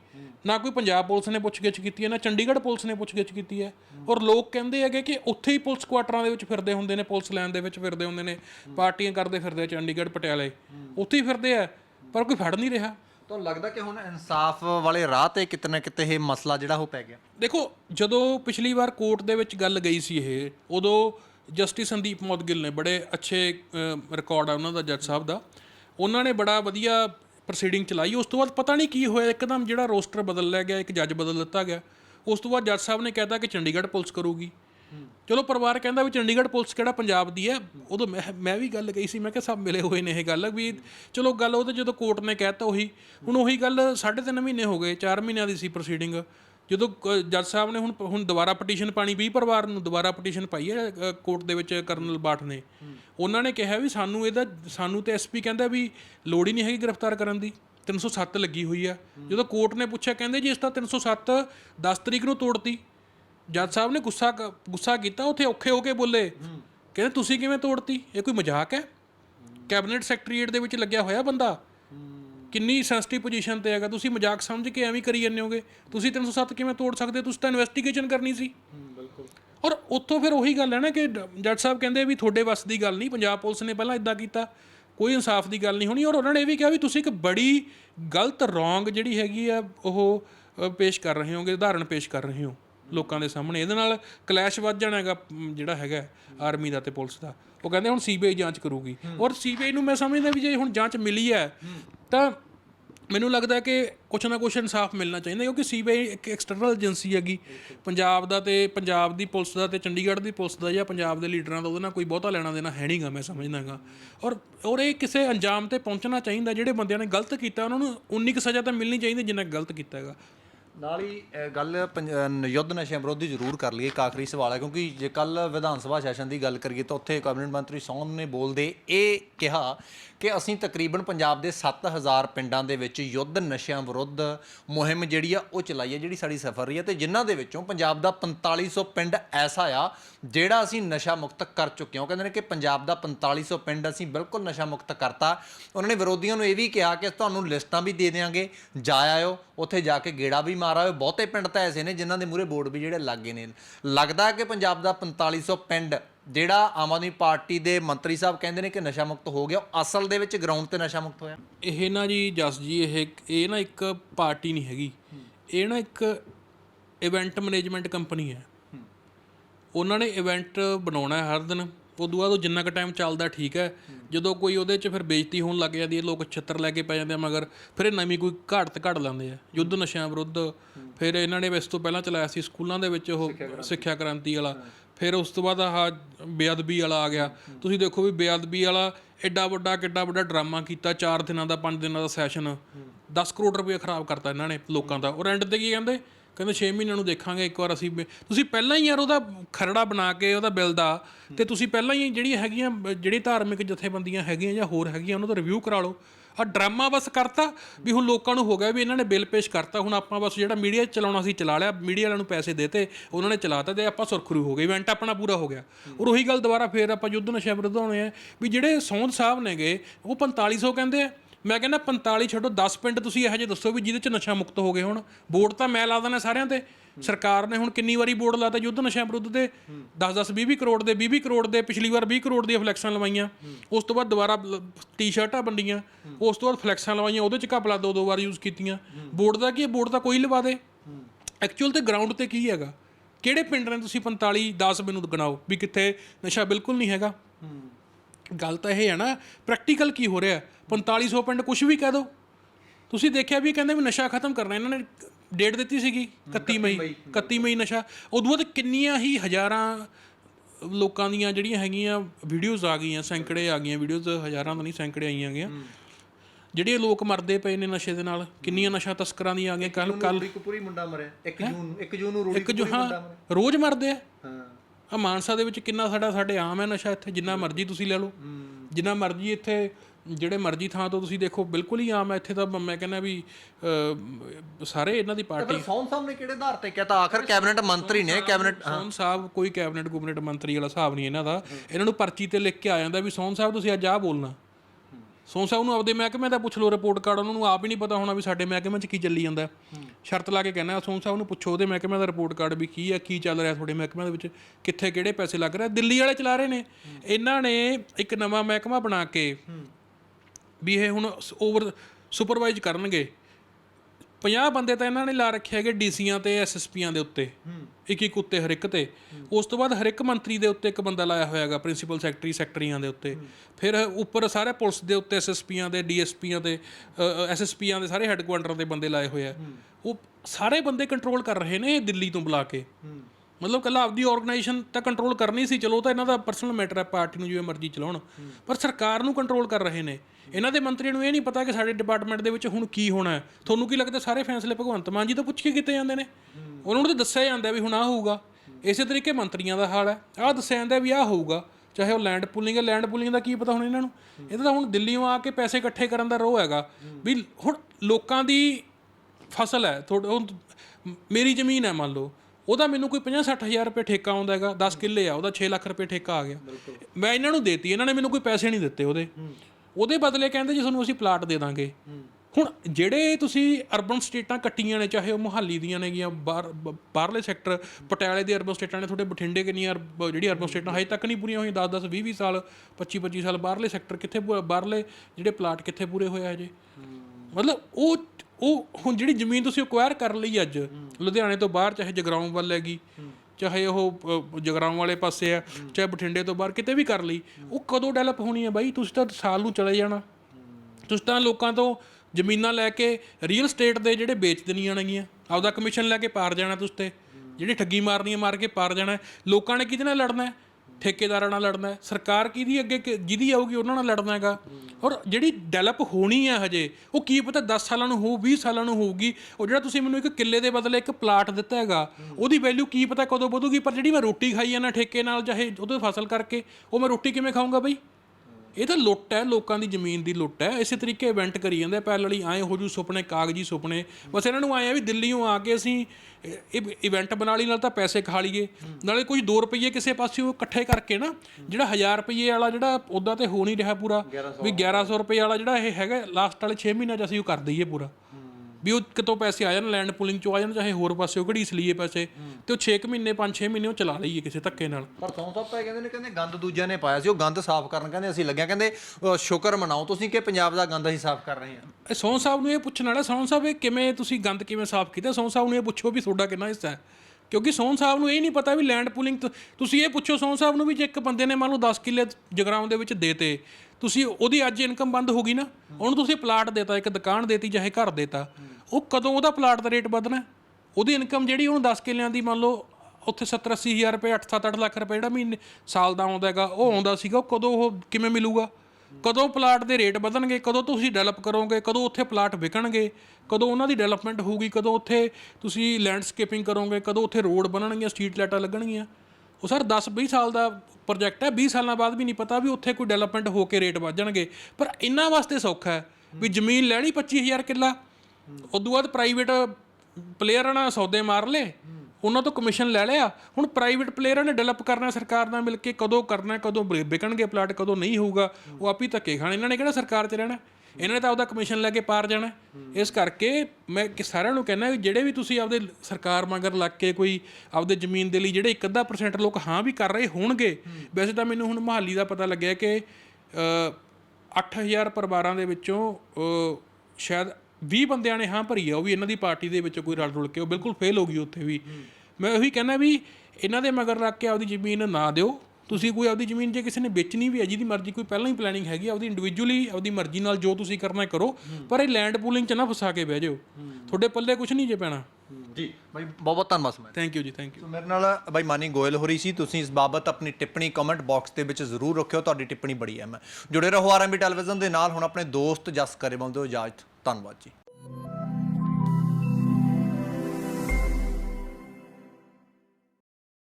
ਨਾ ਕੋਈ ਪੰਜਾਬ ਪੁਲਿਸ ਨੇ ਪੁੱਛਗਿੱਛ ਕੀਤੀ ਹੈ ਨਾ ਚੰਡੀਗੜ੍ਹ ਪੁਲਿਸ ਨੇ ਪੁੱਛਗਿੱਛ ਕੀਤੀ ਹੈ। ਔਰ ਲੋਕ ਕਹਿੰਦੇ ਹੈਗੇ ਕਿ ਉੱਥੇ ਹੀ ਪੁਲਿਸ ਕੁਆਟਰਾਂ ਦੇ ਵਿੱਚ ਫਿਰਦੇ ਹੁੰਦੇ ਨੇ ਪੁਲਿਸ ਲਾਈਨ ਦੇ ਵਿੱਚ ਫਿਰਦੇ ਹੁੰਦੇ ਨੇ ਪਾਰਟੀਆਂ ਕਰਦੇ ਫਿਰਦੇ ਚੰਡੀਗੜ੍ਹ ਪਟਿਆਲੇ। ਉੱਥੇ ਹੀ ਫਿਰਦੇ ਆ ਪਰ ਕੋਈ ਫੜ ਨਹੀਂ ਰਿਹਾ। ਤੁਹਾਨੂੰ ਲੱਗਦਾ ਕਿ ਹੁਣ ਇਨਸਾਫ ਵਾਲੇ ਰਾਹ ਤੇ ਕਿਤੇ ਨਾ ਕਿਤੇ ਇਹ ਮਸਲਾ ਜਿਹੜਾ ਉਹ ਪੈ ਗਿਆ। ਦੇਖੋ ਜਦੋਂ ਪਿਛਲੀ ਵਾਰ ਕੋਰਟ ਦੇ ਵਿੱਚ ਗੱਲ ਗਈ ਸੀ ਇਹ ਉਦੋਂ ਜਸਟਿਸ ਸੰਦੀਪ ਮੋਦਗਿਲ ਨੇ ਬੜੇ ਅੱਛੇ ਰਿਕਾਰਡ ਆ ਉਹਨਾਂ ਦਾ ਜੱਜ ਸਾਹਿਬ ਦਾ। ਉਹਨਾਂ ਨੇ ਬੜਾ ਵਧੀਆ ਪ੍ਰੋਸੀਡਿੰਗ ਚਲਾਈ, ਉਸ ਤੋਂ ਬਾਅਦ ਪਤਾ ਨਹੀਂ ਕੀ ਹੋਇਆ, ਇੱਕਦਮ ਜਿਹੜਾ ਰੋਸਟਰ ਬਦਲ ਲਿਆ ਗਿਆ, ਇੱਕ ਜੱਜ ਬਦਲ ਦਿੱਤਾ ਗਿਆ। ਉਸ ਤੋਂ ਬਾਅਦ ਜੱਜ ਸਾਹਿਬ ਨੇ ਕਹਿਤਾ ਕਿ ਚੰਡੀਗੜ੍ਹ ਪੁਲਿਸ ਕਰੂਗੀ। ਚਲੋ ਪਰਿਵਾਰ ਕਹਿੰਦਾ ਵੀ ਚੰਡੀਗੜ੍ਹ ਪੁਲਿਸ ਕਿਹੜਾ ਪੰਜਾਬ ਦੀ ਹੈ, ਉਦੋਂ ਮੈਂ ਮੈਂ ਵੀ ਗੱਲ ਕਹੀ ਸੀ, ਮੈਂ ਕਿਹਾ ਸਭ ਮਿਲੇ ਹੋਏ ਨੇ ਇਹ ਗੱਲ, ਵੀ ਚਲੋ ਗੱਲ ਉਹ ਤੇ ਜਦੋਂ ਕੋਰਟ ਨੇ ਕਹਿਤਾ ਉਹੀ, ਹੁਣ ਉਹੀ ਗੱਲ ਸਾਢੇ ਤਿੰਨ ਮਹੀਨੇ ਹੋ ਗਏ 4 ਮਹੀਨਿਆਂ ਦੀ ਸੀ ਪ੍ਰੋਸੀਡਿੰਗ ਜਦੋਂ ਕ- ਜੱਜ ਸਾਹਿਬ ਨੇ ਹੁਣ ਹੁਣ ਦੁਬਾਰਾ ਪਟੀਸ਼ਨ ਪਾਣੀ 20 ਪਰਿਵਾਰ ਨੂੰ ਦੁਬਾਰਾ ਪਟੀਸ਼ਨ ਪਾਈ ਹੈ ਕੋਰਟ ਦੇ ਵਿੱਚ ਕਰਨਲ ਬਾਠ ਨੇ। ਉਹਨਾਂ ਨੇ ਕਿਹਾ ਵੀ ਸਾਨੂੰ ਇਹਦਾ, ਸਾਨੂੰ ਤੇ ਐਸਪੀ ਕਹਿੰਦਾ ਵੀ ਲੋੜ ਹੀ ਨਹੀਂ ਹੈਗੀ ਗ੍ਰਿਫਤਾਰ ਕਰਨ ਦੀ 307 ਲੱਗੀ ਹੋਈ ਆ। ਜਦੋਂ ਕੋਰਟ ਨੇ ਪੁੱਛਿਆ, ਕਹਿੰਦੇ ਜੀ ਇਸ ਤਾਂ 307 10 ਤਰੀਕ ਨੂੰ ਤੋੜਤੀ। ਜੱਜ ਸਾਹਿਬ ਨੇ ਗੁੱਸਾ ਕ- ਗੁੱਸਾ ਕੀਤਾ, ਉੱਥੇ ਔਖੇ ਹੋ ਕੇ ਬੋਲੇ, ਕਹਿੰਦੇ ਤੁਸੀਂ ਕਿਵੇਂ ਤੋੜਤੀ? ਇਹ ਕੋਈ ਮਜ਼ਾਕ ਹੈ? ਕੈਬਨਿਟ ਸੈਕਟਰੀਏਟ ਦੇ ਵਿੱਚ ਲੱਗਿਆ ਹੋਇਆ ਬੰਦਾ? ਕਿੰਨੀ ਸੈਂਸਿਟਿਵ ਪੋਜੀਸ਼ਨ ਤੇ ਹੈਗਾ ਤੁਸੀਂ ਮਜ਼ਾਕ ਸਮਝ ਕੇ ਐਵੇਂ ਕਰੀ ਜਾਂਦੇ ਹੋਗੇ। ਤੁਸੀਂ 307 ਕਿਵੇਂ ਤੋੜ ਸਕਦੇ? ਹੋ? ਤੁਸੀਂ ਤਾਂ ਇਨਵੈਸਟੀਗੇਸ਼ਨ ਕਰਨੀ ਸੀ। ਬਿਲਕੁਲ। ਔਰ ਉੱਥੋਂ ਫਿਰ ਉਹੀ ਗੱਲ ਹੈ ਨਾ ਕਿ ਜੱਜ ਸਾਹਿਬ ਕਹਿੰਦੇ ਵੀ ਤੁਹਾਡੇ ਵੱਸ ਦੀ ਗੱਲ ਨਹੀਂ ਪੰਜਾਬ ਪੁਲਿਸ ਨੇ ਪਹਿਲਾਂ ਇਦਾਂ ਕੀਤਾ ਕੋਈ ਇਨਸਾਫ ਦੀ ਗੱਲ ਨਹੀਂ ਹੋਣੀ। ਔਰ ਉਹਨਾਂ ਨੇ ਇਹ ਵੀ ਕਿਹਾ ਵੀ ਤੁਸੀਂ ਇੱਕ ਬੜੀ ਗਲਤ ਰੋਂਗ ਜਿਹੜੀ ਹੈਗੀ ਆ ਉਹ ਪੇਸ਼ ਕਰ ਰਹੇ ਹੋਗੇ ਉਦਾਹਰਣ ਪੇਸ਼ ਕਰ ਰਹੇ ਹੋ ਲੋਕਾਂ ਦੇ ਸਾਹਮਣੇ। ਇਹਦੇ ਨਾਲ ਕਲੈਸ਼ ਵੱਧ ਜਾਣਾ ਹੈਗਾ ਜਿਹੜਾ ਹੈਗਾ ਆਰਮੀ ਦਾ ਤੇ ਪੁਲਿਸ ਦਾ। ਉਹ ਕਹਿੰਦੇ ਹੁਣ ਸੀਬੀਆਈ ਜਾਂਚ ਕਰੂਗੀ। ਔਰ ਸੀਬੀਆਈ ਨੂੰ ਮੈਂ ਸਮਝਦਾ ਵੀ ਜੇ ਹੁਣ ਜਾਂਚ ਮਿਲੀ ਹੈ। ਤਾਂ ਮੈਨੂੰ ਲੱਗਦਾ ਕਿ ਕੁਛ ਨਾ ਕੁਛ ਇਨਸਾਫ ਮਿਲਣਾ ਚਾਹੀਦਾ, ਕਿਉਂਕਿ ਸੀਬੀਆਈ ਇੱਕ ਐਕਸਟਰਨਲ ਏਜੰਸੀ ਹੈਗੀ। ਪੰਜਾਬ ਦਾ ਤੇ ਪੰਜਾਬ ਦੀ ਪੁਲਿਸ ਦਾ ਤੇ ਚੰਡੀਗੜ੍ਹ ਦੀ ਪੁਲਿਸ ਦਾ ਜਾਂ ਪੰਜਾਬ ਦੇ ਲੀਡਰਾਂ ਦਾ, ਉਹਦੇ ਨਾਲ ਕੋਈ ਬਹੁਤਾ ਲੈਣਾ ਦੇਣਾ ਹੈ ਨਹੀਂਗਾ ਮੈਂ ਸਮਝਦਾਗਾ ਔਰ ਔਰ ਇਹ ਕਿਸੇ ਅੰਜਾਮ ਤੇ ਪਹੁੰਚਣਾ ਚਾਹੀਦਾ, ਜਿਹੜੇ ਬੰਦਿਆਂ ਨੇ ਗਲਤ ਕੀਤਾ, ਉਹਨਾਂ ਨੂੰ ਉਨੀ ਕੁ ਸਜ਼ਾ ਤਾਂ ਮਿਲਣੀ ਚਾਹੀਦੀ ਜਿੰਨਾ ਗਲਤ ਕੀਤਾ ਹੈਗਾ। ਨਾਲ ਹੀ ਗੱਲ ਪੰਜ- ਯੁੱਧ ਨਸ਼ਿਆਂ ਵਿਰੋਧੀ ਜ਼ਰੂਰ ਕਰ ਲਈਏ, ਇੱਕ ਆਖਰੀ ਸਵਾਲ ਹੈ, ਕਿਉਂਕਿ ਜੇ ਕੱਲ ਵਿਧਾਨ ਸਭਾ ਸੈਸ਼ਨ ਦੀ ਗੱਲ ਕਰੀਏ, ਤਾਂ ਉੱਥੇ ਕੈਬਨਿਟ ਮੰਤਰੀ ਸੋਮ ਨੇ ਬੋਲਦੇ। ਇਹ ਕਿਹਾ ਕਿ ਅਸੀਂ ਤਕਰੀਬਨ ਪੰਜਾਬ ਦੇ 7000 ਪਿੰਡਾਂ ਦੇ ਵਿੱਚ ਯੁੱਧ ਨਸ਼ਿਆਂ ਵਿਰੁੱਧ ਮੁਹਿੰਮ ਜਿਹੜੀ ਆ, ਉਹ ਚਲਾਈ ਹੈ ਜਿਹੜੀ ਸਾਡੀ ਸਫਰ ਰਹੀ ਹੈ ਤੇ ਜਿਨ੍ਹਾਂ ਦੇ ਵਿੱਚੋਂ ਪੰਜਾਬ ਦਾ 4500 ਪਿੰਡ ਐਸਾ ਆ ਜਿਹੜਾ ਅਸੀਂ ਨਸ਼ਾ ਮੁਕਤ ਕਰ ਚੁੱਕੇ ਹਾਂ। ਉਹ ਕਹਿੰਦੇ ਨੇ ਕਿ ਪੰਜਾਬ ਦਾ 4500 ਪਿੰਡ ਅਸੀਂ ਬਿਲਕੁਲ ਨਸ਼ਾ ਮੁਕਤ ਕਰਤਾ। ਉਹਨਾਂ ਨੇ ਵਿਰੋਧੀਆਂ ਨੂੰ ਇਹ ਵੀ ਕਿਹਾ ਕਿ ਤੁਹਾਨੂੰ ਲਿਸਟਾਂ ਵੀ ਦੇ ਦੇਵਾਂਗੇ ਜਾ ਆਇਓ, ਉੱਥੇ ਜਾ ਕੇ ਗੇੜਾ ਵੀ ਮਾਰ ਆਇਓ। ਬਹੁਤੇ ਪਿੰਡ ਤਾਂ ਐਸੇ ਨੇ ਜਿਨ੍ਹਾਂ ਦੇ ਮੂਰੇ ਬੋਰਡ ਵੀ ਜਿਹੜੇ ਲੱਗੇ ਨੇ। ਲੱਗਦਾ ਕਿ ਪੰਜਾਬ ਦਾ 4500 ਪਿੰਡ ਜਿਹੜਾ ਆਮ ਆਦਮੀ ਪਾਰਟੀ ਦੇ ਮੰਤਰੀ ਸਾਹਿਬ ਕਹਿੰਦੇ ਨੇ ਕਿ ਨਸ਼ਾ ਮੁਕਤ ਹੋ ਗਿਆ, ਉਹ ਅਸਲ ਦੇ ਵਿੱਚ ਗਰਾਊਂਡ ਤੇ ਨਸ਼ਾ ਮੁਕਤ ਹੋਇਆ। ਇਹ ਨਾ ਜੀ, ਜਸ ਜੀ, ਇਹ ਇਹ ਨਾ ਇੱਕ ਪਾਰਟੀ ਨਹੀਂ ਹੈਗੀ। ਇਹ ਨਾ ਇੱਕ ਇਵੈਂਟ ਮੈਨੇਜਮੈਂਟ ਕੰਪਨੀ ਹੈ। ਉਹਨਾਂ ਨੇ ਇਵੈਂਟ ਬਣਾਉਣਾ ਹੈ ਹਰ ਦਿਨ। ਉਦੋਂ ਬਾਅਦ ਉਹ ਜਿੰਨਾ ਕੁ ਟਾਈਮ ਚੱਲਦਾ ਠੀਕ ਹੈ। ਜਦੋਂ ਕੋਈ ਉਹਦੇ 'ਚ ਫਿਰ ਬੇਇੱਜ਼ਤੀ ਹੋਣ ਲੱਗ ਜਾਂਦੀ ਹੈ, ਲੋਕ ਛਿੱਤਰ ਲੈ ਕੇ ਪੈ ਜਾਂਦੇ ਆ, ਮਗਰ ਫਿਰ ਇਹ ਨਵੀਂ ਕੋਈ ਘਾਟ ਘੜ ਲੈਂਦੇ ਆ। ਯੁੱਧ ਨਸ਼ਿਆਂ ਵਿਰੁੱਧ। ਫਿਰ ਇਹਨਾਂ ਨੇ ਇਸ ਤੋਂ ਪਹਿਲਾਂ ਚਲਾਇਆ ਸੀ ਸਕੂਲਾਂ ਦੇ ਵਿੱਚ ਉਹ ਸਿੱਖਿਆ ਕ੍ਰਾਂਤੀ ਵਾਲਾ। ਫਿਰ ਉਸ ਤੋਂ ਬਾਅਦ ਆਹ ਬੇਅਦਬੀ ਵਾਲਾ ਆ ਗਿਆ। ਤੁਸੀਂ ਦੇਖੋ ਵੀ ਬੇਅਦਬੀ ਵਾਲਾ ਐਡਾ ਵੱਡਾ, ਕਿੱਡਾ ਵੱਡਾ ਡਰਾਮਾ ਕੀਤਾ 4 ਦਿਨਾਂ ਦਾ 5 ਦਿਨਾਂ ਦਾ ਸੈਸ਼ਨ 10 ਕਰੋੜ ਰੁਪਏ ਖਰਾਬ ਕਰਤਾ ਇਹਨਾਂ ਨੇ ਲੋਕਾਂ ਦਾ। ਔਰ ਐਂਡ ਤੇ ਕੀ ਕਹਿੰਦੇ? ਕਹਿੰਦੇ 6 ਮਹੀਨਿਆਂ ਨੂੰ ਦੇਖਾਂਗੇ, ਇੱਕ ਵਾਰ ਅਸੀਂ ਤੁਸੀਂ ਪਹਿਲਾਂ ਹੀ ਯਾਰ ਉਹਦਾ ਖਰੜਾ ਬਣਾ ਕੇ ਉਹਦਾ ਬਿੱਲ ਦਾ, ਤੇ ਤੁਸੀਂ ਪਹਿਲਾਂ ਹੀ ਜਿਹੜੀਆਂ ਹੈਗੀਆਂ, ਜਿਹੜੀ ਧਾਰਮਿਕ ਜਥੇਬੰਦੀਆਂ ਹੈਗੀਆਂ ਜਾਂ ਹੋਰ ਹੈਗੀਆਂ, ਉਹਨਾਂ ਦਾ ਰਿਵਿਊ ਕਰਾ ਲਓ। ਆ ਡਰਾਮਾ ਬਸ ਕਰਤਾ ਵੀ ਹੁਣ ਲੋਕਾਂ ਨੂੰ ਹੋ ਗਿਆ ਵੀ ਇਹਨਾਂ ਨੇ ਬਿੱਲ ਪੇਸ਼ ਕਰਤਾ, ਹੁਣ ਆਪਾਂ ਬਸ ਜਿਹੜਾ ਮੀਡੀਆ ਚਲਾਉਣਾ ਸੀ ਚਲਾ ਲਿਆ, ਮੀਡੀਆ ਵਾਲਿਆਂ ਨੂੰ ਪੈਸੇ ਦੇਤੇ, ਉਹਨਾਂ ਨੇ ਚਲਾਤਾ ਤੇ ਆਪਾਂ ਸੁਰਖਰੂ ਹੋ ਗਏ ਇਵੈਂਟ ਆਪਣਾ ਪੂਰਾ ਹੋ ਗਿਆ। ਔਰ ਉਹੀ ਗੱਲ ਦੁਬਾਰਾ ਫੇਰ ਆਪਾਂ ਯੁੱਧ ਨਸ਼ਾ ਵਿਰੁੱਧ ਹੋਣੇ ਆ, ਵੀ ਜਿਹੜੇ ਸੌਂਦ ਸਾਹਿਬ ਨੇਗੇ, ਉਹ 4500 ਕਹਿੰਦੇ ਆ। ਮੈਂ ਕਹਿੰਦਾ 45 ਛੱਡੋ 10 ਪਿੰਡ ਤੁਸੀਂ ਇਹੋ ਜਿਹੇ ਦੱਸੋ ਵੀ ਜਿਹਦੇ ਚ ਨਸ਼ਾ ਮੁਕਤ ਹੋ ਗਏ ਹੋਣ, ਵੋਟ ਤਾਂ ਮੈਂ ਲਾ ਦੇਣਾ ਸਾਰਿਆਂ ਤੇ। ਸਰਕਾਰ ਨੇ ਹੁਣ ਕਿੰਨੀ ਵਾਰੀ ਬੋਰਡ ਲਾਤਾ ਯੁੱਧ ਨਸ਼ਾ ਵਿਰੁੱਧ ਦੇ 10 10 20 20 ਕਰੋੜ ਦੇ 20 20 ਕਰੋੜ ਦੇ, ਪਿਛਲੀ ਵਾਰ 20 ਕਰੋੜ ਦੀਆਂ ਫਲੈਕਸਾਂ ਲਵਾਈਆਂ। ਉਸ ਤੋਂ ਬਾਅਦ ਦੁਬਾਰਾ ਟੀ-ਸ਼ਰਟਾਂ ਵੰਡੀਆਂ ਉਸ ਤੋਂ ਬਾਅਦ ਫਲੈਕਸਾਂ ਲਵਾਈਆਂ, ਉਹਦੇ ਚ ਘਪਲਾ ਦੋ ਦੋ ਵਾਰ ਯੂਜ਼ ਕੀਤੀਆਂ। ਬੋਰਡ ਦਾ ਕੀ ਬੋਰਡ ਦਾ ਕੋਈ ਲਵਾ ਦੇ। ਐਕਚੁਅਲ ਤੇ ਗਰਾਊਂਡ ਤੇ ਕੀ ਹੈਗਾ? ਕਿਹੜੇ ਪਿੰਡ ਨੇ ਤੁਸੀਂ 45 10 ਮੈਨੂੰ ਗਣਾਓ ਵੀ ਕਿੱਥੇ ਨਸ਼ਾ ਬਿਲਕੁਲ ਨਹੀਂ ਹੈਗਾ? ਗੱਲ ਤਾਂ ਇਹ ਹੈ ਨਾ ਪ੍ਰੈਕਟੀਕਲ ਕੀ ਹੋ ਰਿਹਾ? 4500 ਪਿੰਡ ਕੁਝ ਵੀ ਕਹਿ ਦੋ। ਤੁਸੀਂ ਦੇਖਿਆ ਵੀ ਕਹਿੰਦੇ ਵੀ ਨਸ਼ਾ ਖਤਮ ਕਰਨਾ, ਇਹਨਾਂ ਨੇ ਡੇਟ ਦਿੱਤੀ ਸੀਗੀ 31 ਮਈ 31 ਮਈ ਨਸ਼ਾ। ਉਦੋਂ ਬਾਅਦ ਕਿੰਨੀਆਂ ਹੀ ਹਜ਼ਾਰਾਂ ਲੋਕਾਂ ਦੀਆਂ ਜਿਹੜੀਆਂ ਹੈਗੀਆਂ ਵੀਡੀਓਜ਼ ਆ ਗਈਆਂ ਸੈਂਕੜੇ ਆ ਗਈਆਂ ਵੀਡੀਓਜ਼ ਹਜ਼ਾਰਾਂ ਤਾਂ ਨਹੀਂ ਸੈਂਕੜੇ ਆਈਆਂ ਗਈਆਂ। ਜਿਹੜੇ ਲੋਕ ਮਰਦੇ ਪਏ ਨੇ ਨਸ਼ੇ ਦੇ ਨਾਲ ਕਿੰਨੀਆਂ ਨਸ਼ਾ ਤਸਕਰਾਂ ਦੀਆਂ ਆ ਗਈਆਂ ਕੱਲ ਕੱਲ ਰੂੜੀਕਪੁਰੀ ਮੁੰਡਾ ਮਰਿਆ 1 ਜੂਨ ਨੂੰ 1 ਜੂਨ ਨੂੰ ਇੱਕ ਜੋ ਹਾਂ ਰੋਜ਼ ਮਰਦੇ ਆ। ਹਾਂ। ਆ ਮਾਨਸਾ ਦੇ ਵਿੱਚ ਕਿੰਨਾ ਸਾਡਾ ਸਾਡੇ ਆਮ ਹੈ ਨਸ਼ਾ ਇੱਥੇ ਜਿੰਨਾ ਮਰਜ਼ੀ ਤੁਸੀਂ ਲੈ ਲਓ। ਜਿੰਨਾ ਮਰਜ਼ੀ ਇੱਥੇ ਜਿਹੜੇ ਮਰਜ਼ੀ ਥਾਂ ਤੋਂ ਤੁਸੀਂ ਦੇਖੋ ਬਿਲਕੁਲ ਹੀ ਆਮ ਹੈ ਇੱਥੇ ਤਾਂ ਮੈਂ ਕਹਿੰਦਾ ਵੀ ਸਾਰੇ ਇਹਨਾਂ ਦੀ ਪਾਰਟੀ ਪਰ ਸੌਨ ਸਾਹਿਬ ਨੇ ਕਿਹੜੇ ਆਧਾਰ ਤੇ ਕਹਤਾ ਆਖਰ ਕੈਬਨਿਟ ਮੰਤਰੀ ਨੇ ਕੈਬਨਿਟ ਸੋਹਨ ਸਾਹਿਬ ਕੋਈ ਕੈਬਨਿਟ ਗੁਬਨਿਟ ਮੰਤਰੀ ਵਾਲਾ ਹਿਸਾਬ ਨਹੀਂ ਇਹਨਾਂ ਦਾ। ਇਹਨਾਂ ਨੂੰ ਪਰਚੀ ਤੇ ਲਿਖ ਕੇ ਆ ਜਾਂਦਾ ਵੀ ਸੋਹਨ ਸਾਹਿਬ ਤੁਸੀਂ ਅੱਜ ਆਹ ਬੋਲਣਾ। ਸੋਹਨ ਸਾਹਿਬ ਨੂੰ ਆਪਦੇ ਮਹਿਕਮੇ ਦਾ ਪੁੱਛ ਲਓ ਰਿਪੋਰਟ ਕਾਰਡ ਉਹਨਾਂ ਨੂੰ ਆਪ ਹੀ ਨਹੀਂ ਪਤਾ ਹੋਣਾ ਵੀ ਸਾਡੇ ਮਹਿਕਮੇ 'ਚ ਕੀ ਚੱਲੀ ਜਾਂਦਾ। ਸ਼ਰਤ ਲਾ ਕੇ ਕਹਿੰਦਾ ਸੋਹਨ ਸਾਹਿਬ ਨੂੰ ਪੁੱਛੋ ਉਹਦੇ ਮਹਿਕਮੇ ਦਾ ਰਿਪੋਰਟ ਕਾਰਡ ਵੀ ਕੀ ਹੈ ਕੀ ਚੱਲ ਰਿਹਾ ਤੁਹਾਡੇ ਮਹਿਕਮੇ ਦੇ ਵਿੱਚ ਕਿੱਥੇ ਕਿਹੜੇ ਪੈਸੇ ਲੱਗ ਰਹੇ ਦਿੱਲੀ ਵਾਲੇ ਚਲਾ ਰਹੇ ਨੇ। ਇਹਨਾਂ ਨੇ ਇੱਕ ਨਵਾਂ ਮਹਿਕਮਾ ਬਣਾ ਕੇ ਵੀ ਇਹ ਹੁਣ ਓਵਰ ਸੁਪਰਵਾਈਜ਼ ਕਰਨਗੇ। 50 ਬੰਦੇ ਤਾਂ ਇਹਨਾਂ ਨੇ ਲਾ ਰੱਖੇ ਹੈਗੇ ਡੀਸੀਆਂ ਤੇ ਐਸਐਸਪੀਆਂ ਦੇ ਉੱਤੇ। ਇੱਕ ਇੱਕ ਉੱਤੇ ਹਰ ਇੱਕ ਤੇ। ਉਸ ਤੋਂ ਬਾਅਦ ਹਰ ਇੱਕ ਮੰਤਰੀ ਦੇ ਉੱਤੇ ਇੱਕ ਬੰਦਾ ਲਾਇਆ ਹੋਇਆ ਹੈਗਾ ਪ੍ਰਿੰਸੀਪਲ ਸੈਕਟਰੀ ਸੈਕਟਰੀਆਂ ਦੇ ਉੱਤੇ। ਫਿਰ ਉੱਪਰ ਸਾਰੇ ਪੁਲਿਸ ਦੇ ਉੱਤੇ ਐਸਐਸਪੀਆਂ ਦੇ ਡੀਐਸਪੀਆਂ ਦੇ ਐਸਐਸਪੀਆਂ ਦੇ ਸਾਰੇ ਹੈੱਡਕੁਆਰਟਰ ਦੇ ਬੰਦੇ ਲਾਏ ਹੋਏ ਆ। ਉਹ ਸਾਰੇ ਬੰਦੇ ਕੰਟਰੋਲ ਕਰ ਰਹੇ ਨੇ ਦਿੱਲੀ ਤੋਂ ਬੁਲਾ ਕੇ। ਮਤਲਬ ਕੱਲਾ ਆਪਦੀ ਆਰਗੇਨਾਈਜੇਸ਼ਨ ਤਾਂ ਕੰਟਰੋਲ ਕਰਨੀ ਸੀ, ਚਲੋ ਤਾਂ ਇਹਨਾਂ ਦਾ ਪਰਸਨਲ ਮੈਟਰ ਹੈ ਪਾਰਟੀ ਨੂੰ ਜਿਵੇਂ ਮਰਜ਼ੀ ਚਲਾਉਣ। ਪਰ ਸਰਕਾਰ ਨੂੰ ਕੰਟਰੋਲ ਕਰ ਰਹੇ ਨੇ। ਇਹਨਾਂ ਦੇ ਮੰਤਰੀਆਂ ਨੂੰ ਇਹ ਨਹੀਂ ਪਤਾ ਕਿ ਸਾਡੇ ਡਿਪਾਰਟਮੈਂਟ ਦੇ ਵਿੱਚ ਹੁਣ ਕੀ ਹੋਣਾ ਹੈ। ਤੁਹਾਨੂੰ ਕੀ ਲੱਗਦਾ ਸਾਰੇ ਫੈਸਲੇ ਭਗਵੰਤ ਮਾਨ ਜੀ ਤੋਂ ਪੁੱਛ ਕੇ ਕੀਤੇ ਜਾਂਦੇ ਨੇ? ਉਹਨਾਂ ਨੂੰ ਤਾਂ ਦੱਸਿਆ ਜਾਂਦਾ ਵੀ ਹੁਣ ਆਹ ਹੋਊਗਾ। ਇਸੇ ਤਰੀਕੇ ਮੰਤਰੀਆਂ ਦਾ ਹਾਲ ਹੈ। ਆਹ ਦੱਸਿਆ ਜਾਂਦਾ ਵੀ ਆਹ ਹੋਊਗਾ। ਚਾਹੇ ਉਹ ਲੈਂਡ ਪੂਲਿੰਗ ਹੈ ਲੈਂਡ ਪੂਲਿੰਗ ਦਾ ਕੀ ਪਤਾ ਹੁਣ ਇਹਨਾਂ ਨੂੰ? ਇਹ ਤਾਂ ਹੁਣ ਦਿੱਲੀੋਂ ਆ ਕੇ ਪੈਸੇ ਇਕੱਠੇ ਕਰਨ ਦਾ ਰੋਹ ਹੈਗਾ। ਵੀ ਹੁਣ ਲੋਕਾਂ ਦੀ ਫਸਲ ਹੈ ਤੁਹਾਡੇ ਹੁਣ ਮੇਰੀ ਜ਼ਮੀਨ ਹੈ ਮੰਨ ਲਓ। ਉਹਦਾ ਮੈਨੂੰ ਕੋਈ 50 60000 ਰੁਪਏ ਠੇਕਾ ਆਉਂਦਾ ਹੈਗਾ 10 ਕਿੱਲੇ ਆ ਉਹਦਾ 6 ਲੱਖ ਰੁਪਏ ਠੇਕਾ ਆ ਗਿਆ। ਮੈਂ ਇਹਨਾਂ ਨੂੰ ਦੇਤੀ ਇਹਨਾਂ ਨੇ ਮੈਨੂੰ ਕੋਈ ਪੈਸੇ ਨਹੀਂ ਦਿੱਤੇ ਉਹਦੇ। ਉਹਦੇ ਬਦਲੇ ਕਹਿੰਦੇ ਜੀ ਤੁਹਾਨੂੰ ਅਸੀਂ ਪਲਾਟ ਦੇ ਦਾਂਗੇ। ਹੁਣ ਜਿਹੜੇ ਤੁਸੀਂ ਅਰਬਨ ਸਟੇਟਾਂ ਕੱਟੀਆਂ ਨੇ ਚਾਹੇ ਉਹ ਮੁਹਾਲੀ ਦੀਆਂ ਨੇਗੀਆਂ ਬਾਹਰ ਬਾਹਰਲੇ ਸੈਕਟਰ ਪਟਿਆਲੇ ਦੇ ਅਰਬਨ ਸਟੇਟਾਂ ਨੇ ਤੁਹਾਡੇ ਬਠਿੰਡੇ ਕਿੰਨੀਆਂ ਅਰਬ- ਜਿਹੜੀ ਅਰਬਨ ਸਟੇਟਾਂ ਹਜੇ ਤੱਕ ਨਹੀਂ ਪੂਰੀਆਂ ਹੋਈਆਂ 10 10 20 20 ਸਾਲ 25 25 ਸਾਲ ਬਾਹਰਲੇ ਸੈਕਟਰ ਕਿੱਥੇ ਬਾਹਰਲੇ ਜਿਹੜੇ ਪਲਾਟ ਕਿੱਥੇ ਪੂਰੇ ਹੋਏ ਆ ਹਜੇ? ਮਤਲਬ ਉਹ ਉਹ ਹੁਣ ਜਿਹੜੀ ਜ਼ਮੀਨ ਤੁਸੀਂ ਅਕਵਾਇਰ ਕਰ ਲਈ ਅੱਜ ਲੁਧਿਆਣੇ ਤੋਂ ਬਾਹਰ ਚਾਹੇ ਜਗਰਾਉਂ ਵੱਲ ਹੈਗੀ ਚਾਹੇ ਉਹ ਅ, ਜਗਰਾਉਂ ਵਾਲੇ ਪਾਸੇ ਆ ਚਾਹੇ ਬਠਿੰਡੇ ਤੋਂ ਬਾਹਰ ਕਿਤੇ ਵੀ ਕਰ ਲਈ ਉਹ ਕਦੋਂ ਡਿਵੈਲਪ ਹੋਣੀ ਹੈ ਬਾਈ? ਤੁਸੀਂ ਤਾਂ ਸਾਲ ਨੂੰ ਚਲੇ ਜਾਣਾ। ਤੁਸੀਂ ਤਾਂ ਲੋਕਾਂ ਤੋਂ ਜ਼ਮੀਨਾਂ ਲੈ ਕੇ ਰੀਅਲ ਸਟੇਟ ਦੇ ਜਿਹੜੇ ਵੇਚ ਦੇਣੀਆਂ ਨੇਗੀਆਂ ਆਪਦਾ ਕਮਿਸ਼ਨ ਲੈ ਕੇ ਪਾਰ ਜਾਣਾ ਤੁਸੀਂ ਤੇ। ਜਿਹੜੀ ਠੱਗੀ ਮਾਰਨੀ ਹੈ ਮਾਰ ਕੇ ਪਾਰ ਜਾਣਾ। ਲੋਕਾਂ ਨੇ ਕਿਹਦੇ ਨਾਲ ਲੜਨਾ? ਹੈ ਠੇਕੇਦਾਰਾਂ ਨਾਲ ਲੜਨਾ ਹੈ। ਸਰਕਾਰ ਕਿਹਦੀ ਅੱਗੇ ਕਿ- ਜਿਹਦੀ ਆਊਗੀ, ਉਹਨਾਂ ਨਾਲ ਲੜਨਾ ਹੈਗਾ। ਔਰ ਜਿਹੜੀ ਡਿਵੈਲਪ ਹੋਣੀ ਹੈ ਹਜੇ, ਉਹ ਕੀ ਪਤਾ 10 ਸਾਲਾਂ ਨੂੰ ਹੋਊ 20 ਸਾਲਾਂ ਨੂੰ ਹੋਊਗੀ। ਉਹ ਜਿਹੜਾ ਤੁਸੀਂ ਮੈਨੂੰ ਇੱਕ ਕਿੱਲੇ ਦੇ ਬਦਲੇ ਇੱਕ ਪਲਾਟ ਦਿੱਤਾ ਹੈਗਾ, ਉਹਦੀ ਵੈਲਿਊ ਕੀ ਪਤਾ ਕਦੋਂ ਵਧੂਗੀ? ਪਰ ਜਿਹੜੀ ਮੈਂ ਰੋਟੀ ਖਾਈ ਜਾਂਦਾ ਠੇਕੇ ਨਾਲ, ਚਾਹੇ ਉਹਦੇ ਫਸਲ ਕਰਕੇ, ਉਹ ਮੈਂ ਰੋਟੀ ਕਿਵੇਂ ਖਾਊਂਗਾ ਬਈ? ਇਹ ਤਾਂ ਲੁੱਟ ਹੈ ਲੋਕਾਂ ਦੀ ਜ਼ਮੀਨ ਦੀ ਲੁੱਟ ਹੈ। ਇਸੇ ਤਰੀਕੇ ਇਵੈਂਟ ਕਰੀ ਜਾਂਦੇ ਆ ਪਹਿਲ ਵਾਲੀ ਐਂ ਹੋ ਜੂ ਸੁਪਨੇ ਕਾਗਜ਼ੀ ਸੁਪਨੇ। ਬਸ ਇਹਨਾਂ ਨੂੰ ਆਏ ਆ ਵੀ ਦਿੱਲੀੋਂ ਆ ਕੇ ਅਸੀਂ ਇਹ ਇਵੈਂਟ ਬਣਾ ਲਈ ਨਾਲ ਤਾਂ ਪੈਸੇ ਖਾ ਲਈਏ। ਨਾਲੇ ਕੁਝ 2 ਰੁਪਏ ਕਿਸੇ ਪਾਸੇ ਉਹ ਇਕੱਠੇ ਕਰਕੇ ਨਾ ਜਿਹੜਾ 1000 ਰੁਪਏ ਵਾਲਾ ਜਿਹੜਾ ਉਹਦਾ ਤੇ ਹੋ ਨਹੀਂ ਰਿਹਾ ਪੂਰਾ ਵੀ 1100 ਰੁਪਏ ਵਾਲਾ ਜਿਹੜਾ ਇਹ ਹੈਗਾ ਲਾਸਟ ਵਾਲੇ 6 ਮਹੀਨਿਆਂ 'ਚ ਅਸੀਂ ਉਹ ਕਰ ਦਈਏ ਪੂਰਾ। ਵੀ ਉਹ ਕਿਤੋਂ ਪੈਸੇ ਆ ਜਾਣ ਲੈਂਡ ਪੁਲਿੰਗ ਚੋਂ ਆ ਜਾਣ ਚਾਹੇ ਹੋਰ ਪਾਸੇ ਉਹ ਘੜੀਸ ਲਈਏ ਪੈਸੇ ਤੇ ਉਹ 6 ਮਹੀਨੇ 5-6 ਮਹੀਨੇ ਉਹ ਚਲਾ ਲਈਏ ਕਿਸੇ ਧੱਕੇ ਨਾਲ। ਪਰ ਸੌਂ ਸਾਹਿਬ ਤਾਂ ਕਹਿੰਦੇ ਨੇ ਕਹਿੰਦੇ ਗੰਦ ਦੂਜਿਆਂ ਨੇ ਪਾਇਆ ਸੀ ਉਹ ਗੰਦ ਸਾਫ਼ ਕਰਨ ਕਹਿੰਦੇ ਅਸੀਂ ਲੱਗਿਆ ਕਹਿੰਦੇ ਸ਼ੁਕਰ ਮਨਾਓ ਤੁਸੀਂ ਕਿ ਪੰਜਾਬ ਦਾ ਗੰਦ ਅਸੀਂ ਸਾਫ਼ ਕਰ ਰਹੇ ਹਾਂ। ਇਹ ਸੌਂ ਸਾਹਿਬ ਨੂੰ ਇਹ ਪੁੱਛਣ ਵਾਲਾ ਸੌਂ ਸਾਹਿਬ ਇਹ ਕਿਵੇਂ ਤੁਸੀਂ ਗੰਦ ਕਿਵੇਂ ਸਾਫ਼ ਕੀਤਾ? ਸੌਂ ਸਾਹਿਬ ਨੂੰ ਇਹ ਪੁੱਛੋ ਵੀ ਤੁਹਾਡਾ ਕਿੰਨਾ ਹਿੱਸਾ ਹੈ। ਕਿਉਂਕਿ ਸੋਹਣ ਸਾਹਿਬ ਨੂੰ ਇਹ ਨਹੀਂ ਪਤਾ ਵੀ ਲੈਂਡ ਪੂਲਿੰਗ ਤੁਸੀਂ ਇਹ ਪੁੱਛੋ ਸੋਹਣ ਸਾਹਿਬ ਨੂੰ ਵੀ ਜੇ ਇੱਕ ਬੰਦੇ ਨੇ ਮੰਨ ਲਓ 10 ਕਿੱਲੇ ਜਗਰਾਉਂ ਦੇ ਵਿੱਚ ਦੇਤੇ ਤੁਸੀਂ ਉਹਦੀ ਅੱਜ ਇਨਕਮ ਬੰਦ ਹੋ ਗਈ ਨਾ ਉਹਨੂੰ ਤੁਸੀਂ ਪਲਾਟ ਦੇਤਾ ਇੱਕ ਦੁਕਾਨ ਦੇਤੀ ਚਾਹੇ ਘਰ ਦੇਤਾ। ਉਹ ਕਦੋਂ ਉਹਦਾ ਪਲਾਟ ਦਾ ਰੇਟ ਵਧਣਾ ਉਹਦੀ ਇਨਕਮ ਜਿਹੜੀ ਉਹਨੂੰ 10 ਕਿੱਲਿਆਂ ਦੀ ਮੰਨ ਲਓ, ਉੱਥੇ 70 80 ਹਜ਼ਾਰ ਰੁਪਏ 8 7 8 ਲੱਖ ਰੁਪਏ ਜਿਹੜਾ ਮਹੀਨੇ, ਸਾਲ ਦਾ ਆਉਂਦਾ ਹੈਗਾ, ਉਹ ਆਉਂਦਾ ਸੀਗਾ, ਉਹ ਕਦੋਂ ਉਹ ਕਿਵੇਂ ਮਿਲੂਗਾ? ਕਦੋਂ ਪਲਾਟ ਦੇ ਰੇਟ ਵਧਣਗੇ? ਕਦੋਂ ਤੁਸੀਂ ਡਿਵੈਲਪ ਕਰੋਗੇ? ਕਦੋਂ ਉੱਥੇ ਪਲਾਟ ਵਿਕਣਗੇ? ਕਦੋਂ ਉਹਨਾਂ ਦੀ ਡਿਵੈਲਪਮੈਂਟ ਹੋਊਗੀ? ਕਦੋਂ ਉੱਥੇ ਤੁਸੀਂ ਲੈਂਡਸਕੇਪਿੰਗ ਕਰੋਗੇ? ਕਦੋਂ ਉੱਥੇ ਰੋਡ ਬਣਨਗੀਆਂ ਸਟਰੀਟ ਲਾਈਟਾਂ ਲੱਗਣਗੀਆਂ? ਉਹ ਸਰ 10 20 ਸਾਲ ਦਾ ਪ੍ਰੋਜੈਕਟ ਹੈ 20 ਸਾਲਾਂ ਬਾਅਦ ਵੀ ਨਹੀਂ ਪਤਾ ਵੀ ਉੱਥੇ ਕੋਈ ਡਿਵੈਲਪਮੈਂਟ ਹੋ ਕੇ ਰੇਟ ਵੱਧ ਜਾਣਗੇ। ਪਰ ਇਹਨਾਂ ਵਾਸਤੇ ਸੌਖਾ ਹੈ ਵੀ ਜ਼ਮੀਨ ਲੈਣੀ 25000 ਕਿੱਲਾ ਉਦੋਂ ਬਾਅਦ ਪ੍ਰਾਈਵੇਟ ਪਲੇਅਰਾਂ ਨਾਲ ਸੌਦੇ ਮਾਰ ਲਏ। ਉਹਨਾਂ ਤੋਂ ਕਮਿਸ਼ਨ ਲੈ ਲਿਆ। ਹੁਣ ਪ੍ਰਾਈਵੇਟ ਪਲੇਅਰਾਂ ਨੇ ਡਿਵੈਲਪ ਕਰਨਾ ਸਰਕਾਰ ਨਾਲ ਮਿਲ ਕੇ ਕਦੋਂ ਕਰਨਾ ਕਦੋਂ ਵਿ- ਵਿਕਣਗੇ ਪਲਾਟ ਕਦੋਂ ਨਹੀਂ ਹੋਊਗਾ ਉਹ ਆਪ ਹੀ ਧੱਕੇ ਖਾਣ। ਇਹਨਾਂ ਨੇ ਕਿਹੜਾ ਸਰਕਾਰ 'ਚ ਰਹਿਣਾ? ਇਹਨਾਂ ਨੇ ਤਾਂ ਆਪਦਾ ਕਮਿਸ਼ਨ ਲੈ ਕੇ ਪਾਰ ਜਾਣਾ। ਇਸ ਕਰਕੇ ਮੈਂ ਕਿ ਸਾਰਿਆਂ ਨੂੰ ਕਹਿੰਦਾ ਵੀ ਜਿਹੜੇ ਵੀ ਤੁਸੀਂ ਆਪਦੇ ਸਰਕਾਰ ਮਗਰ ਲੱਗ ਕੇ ਕੋਈ ਆਪਦੇ ਜ਼ਮੀਨ ਦੇ ਲਈ ਜਿਹੜੇ ਇੱਕ ਅੱਧਾ ਪਰਸੈਂਟ ਲੋਕ ਹਾਂ ਵੀ ਕਰ ਰਹੇ ਹੋਣਗੇ ਵੈਸੇ ਤਾਂ ਮੈਨੂੰ ਹੁਣ ਮਹਾਲੀ ਦਾ ਪਤਾ ਲੱਗਿਆ ਕਿ ਅ, 8000 ਪਰਿਵਾਰਾਂ ਦੇ ਵਿੱਚੋਂ ਸ਼ਾਇਦ 20 ਬੰਦਿਆਂ ਨੇ ਹਾਂ ਭਰੀ ਆ ਉਹ ਵੀ ਇਹਨਾਂ ਦੀ ਪਾਰਟੀ ਦੇ ਵਿੱਚੋਂ ਕੋਈ ਰਲ ਰੁਲ ਕੇ ਉਹ ਬਿਲਕੁਲ ਫੇਲ ਹੋ ਗਈ ਉੱਥੇ ਵੀ। ਮੈਂ ਉਹੀ ਕਹਿੰਦਾ ਵੀ ਇਹਨਾਂ ਦੇ ਮਗਰ ਲੱਗ ਕੇ ਆਪਦੀ ਜ਼ਮੀਨ ਨਾ ਦਿਓ। ਤੁਸੀਂ ਕੋਈ ਆਪਦੀ ਜ਼ਮੀਨ ਜੇ ਕਿਸੇ ਨੇ ਵੇਚਣੀ ਵੀ ਹੈ ਜਿਹਦੀ ਮਰਜ਼ੀ ਕੋਈ ਪਹਿਲਾਂ ਹੀ ਪਲੈਨਿੰਗ ਹੈਗੀ ਆ, ਆਪਦੀ ਇੰਡੀਵਿਜੂਅਲੀ ਆਪਦੀ ਮਰਜ਼ੀ ਨਾਲ ਜੋ ਤੁਸੀਂ ਕਰਨਾ ਹੈ ਕਰੋ ਪਰ ਇਹ ਲੈਂਡ ਪੂਲਿੰਗ 'ਚ ਨਾ ਫਸਾ ਕੇ ਬਹਿ ਜਾਓ। ਤੁਹਾਡੇ ਪੱਲੇ ਕੁਝ ਨਹੀਂ ਜੇ ਪੈਣਾ। ਜੀ ਬਾਈ ਬਹੁਤ ਬਹੁਤ ਧੰਨਵਾਦ ਸਮੈਰ thank you ji thank you so ਮੇਰੇ ਨਾਲ ਬਾਈ ਮਾਨੀ ਗੋਇਲ ਹੋ ਰਹੀ ਸੀ ਤੁਸੀਂ ਇਸ ਬਾਬਤ ਆਪਣੀ ਟਿੱਪਣੀ ਕਮੈਂਟ ਬਾਕਸ ਦੇ ਵਿੱਚ ਜ਼ਰੂਰ ਰੱਖਿਓ ਤੁਹਾਡੀ ਟਿੱਪਣੀ ਬੜੀ ਅਹਿਮ ਹੈ। ਜੁੜੇ ਰਹੋ ਆਰਐਮਬੀ ਟੈਲੀਵਿਜ਼ਨ ਦੇ ਨਾਲ ਹੁਣ ਆਪਣੇ ਦੋਸਤ ਜਸ ਕਰੇ ਬੰਦੋ ਇਜਾਜ਼ਤ ਧੰਨਵਾਦ ਜੀ।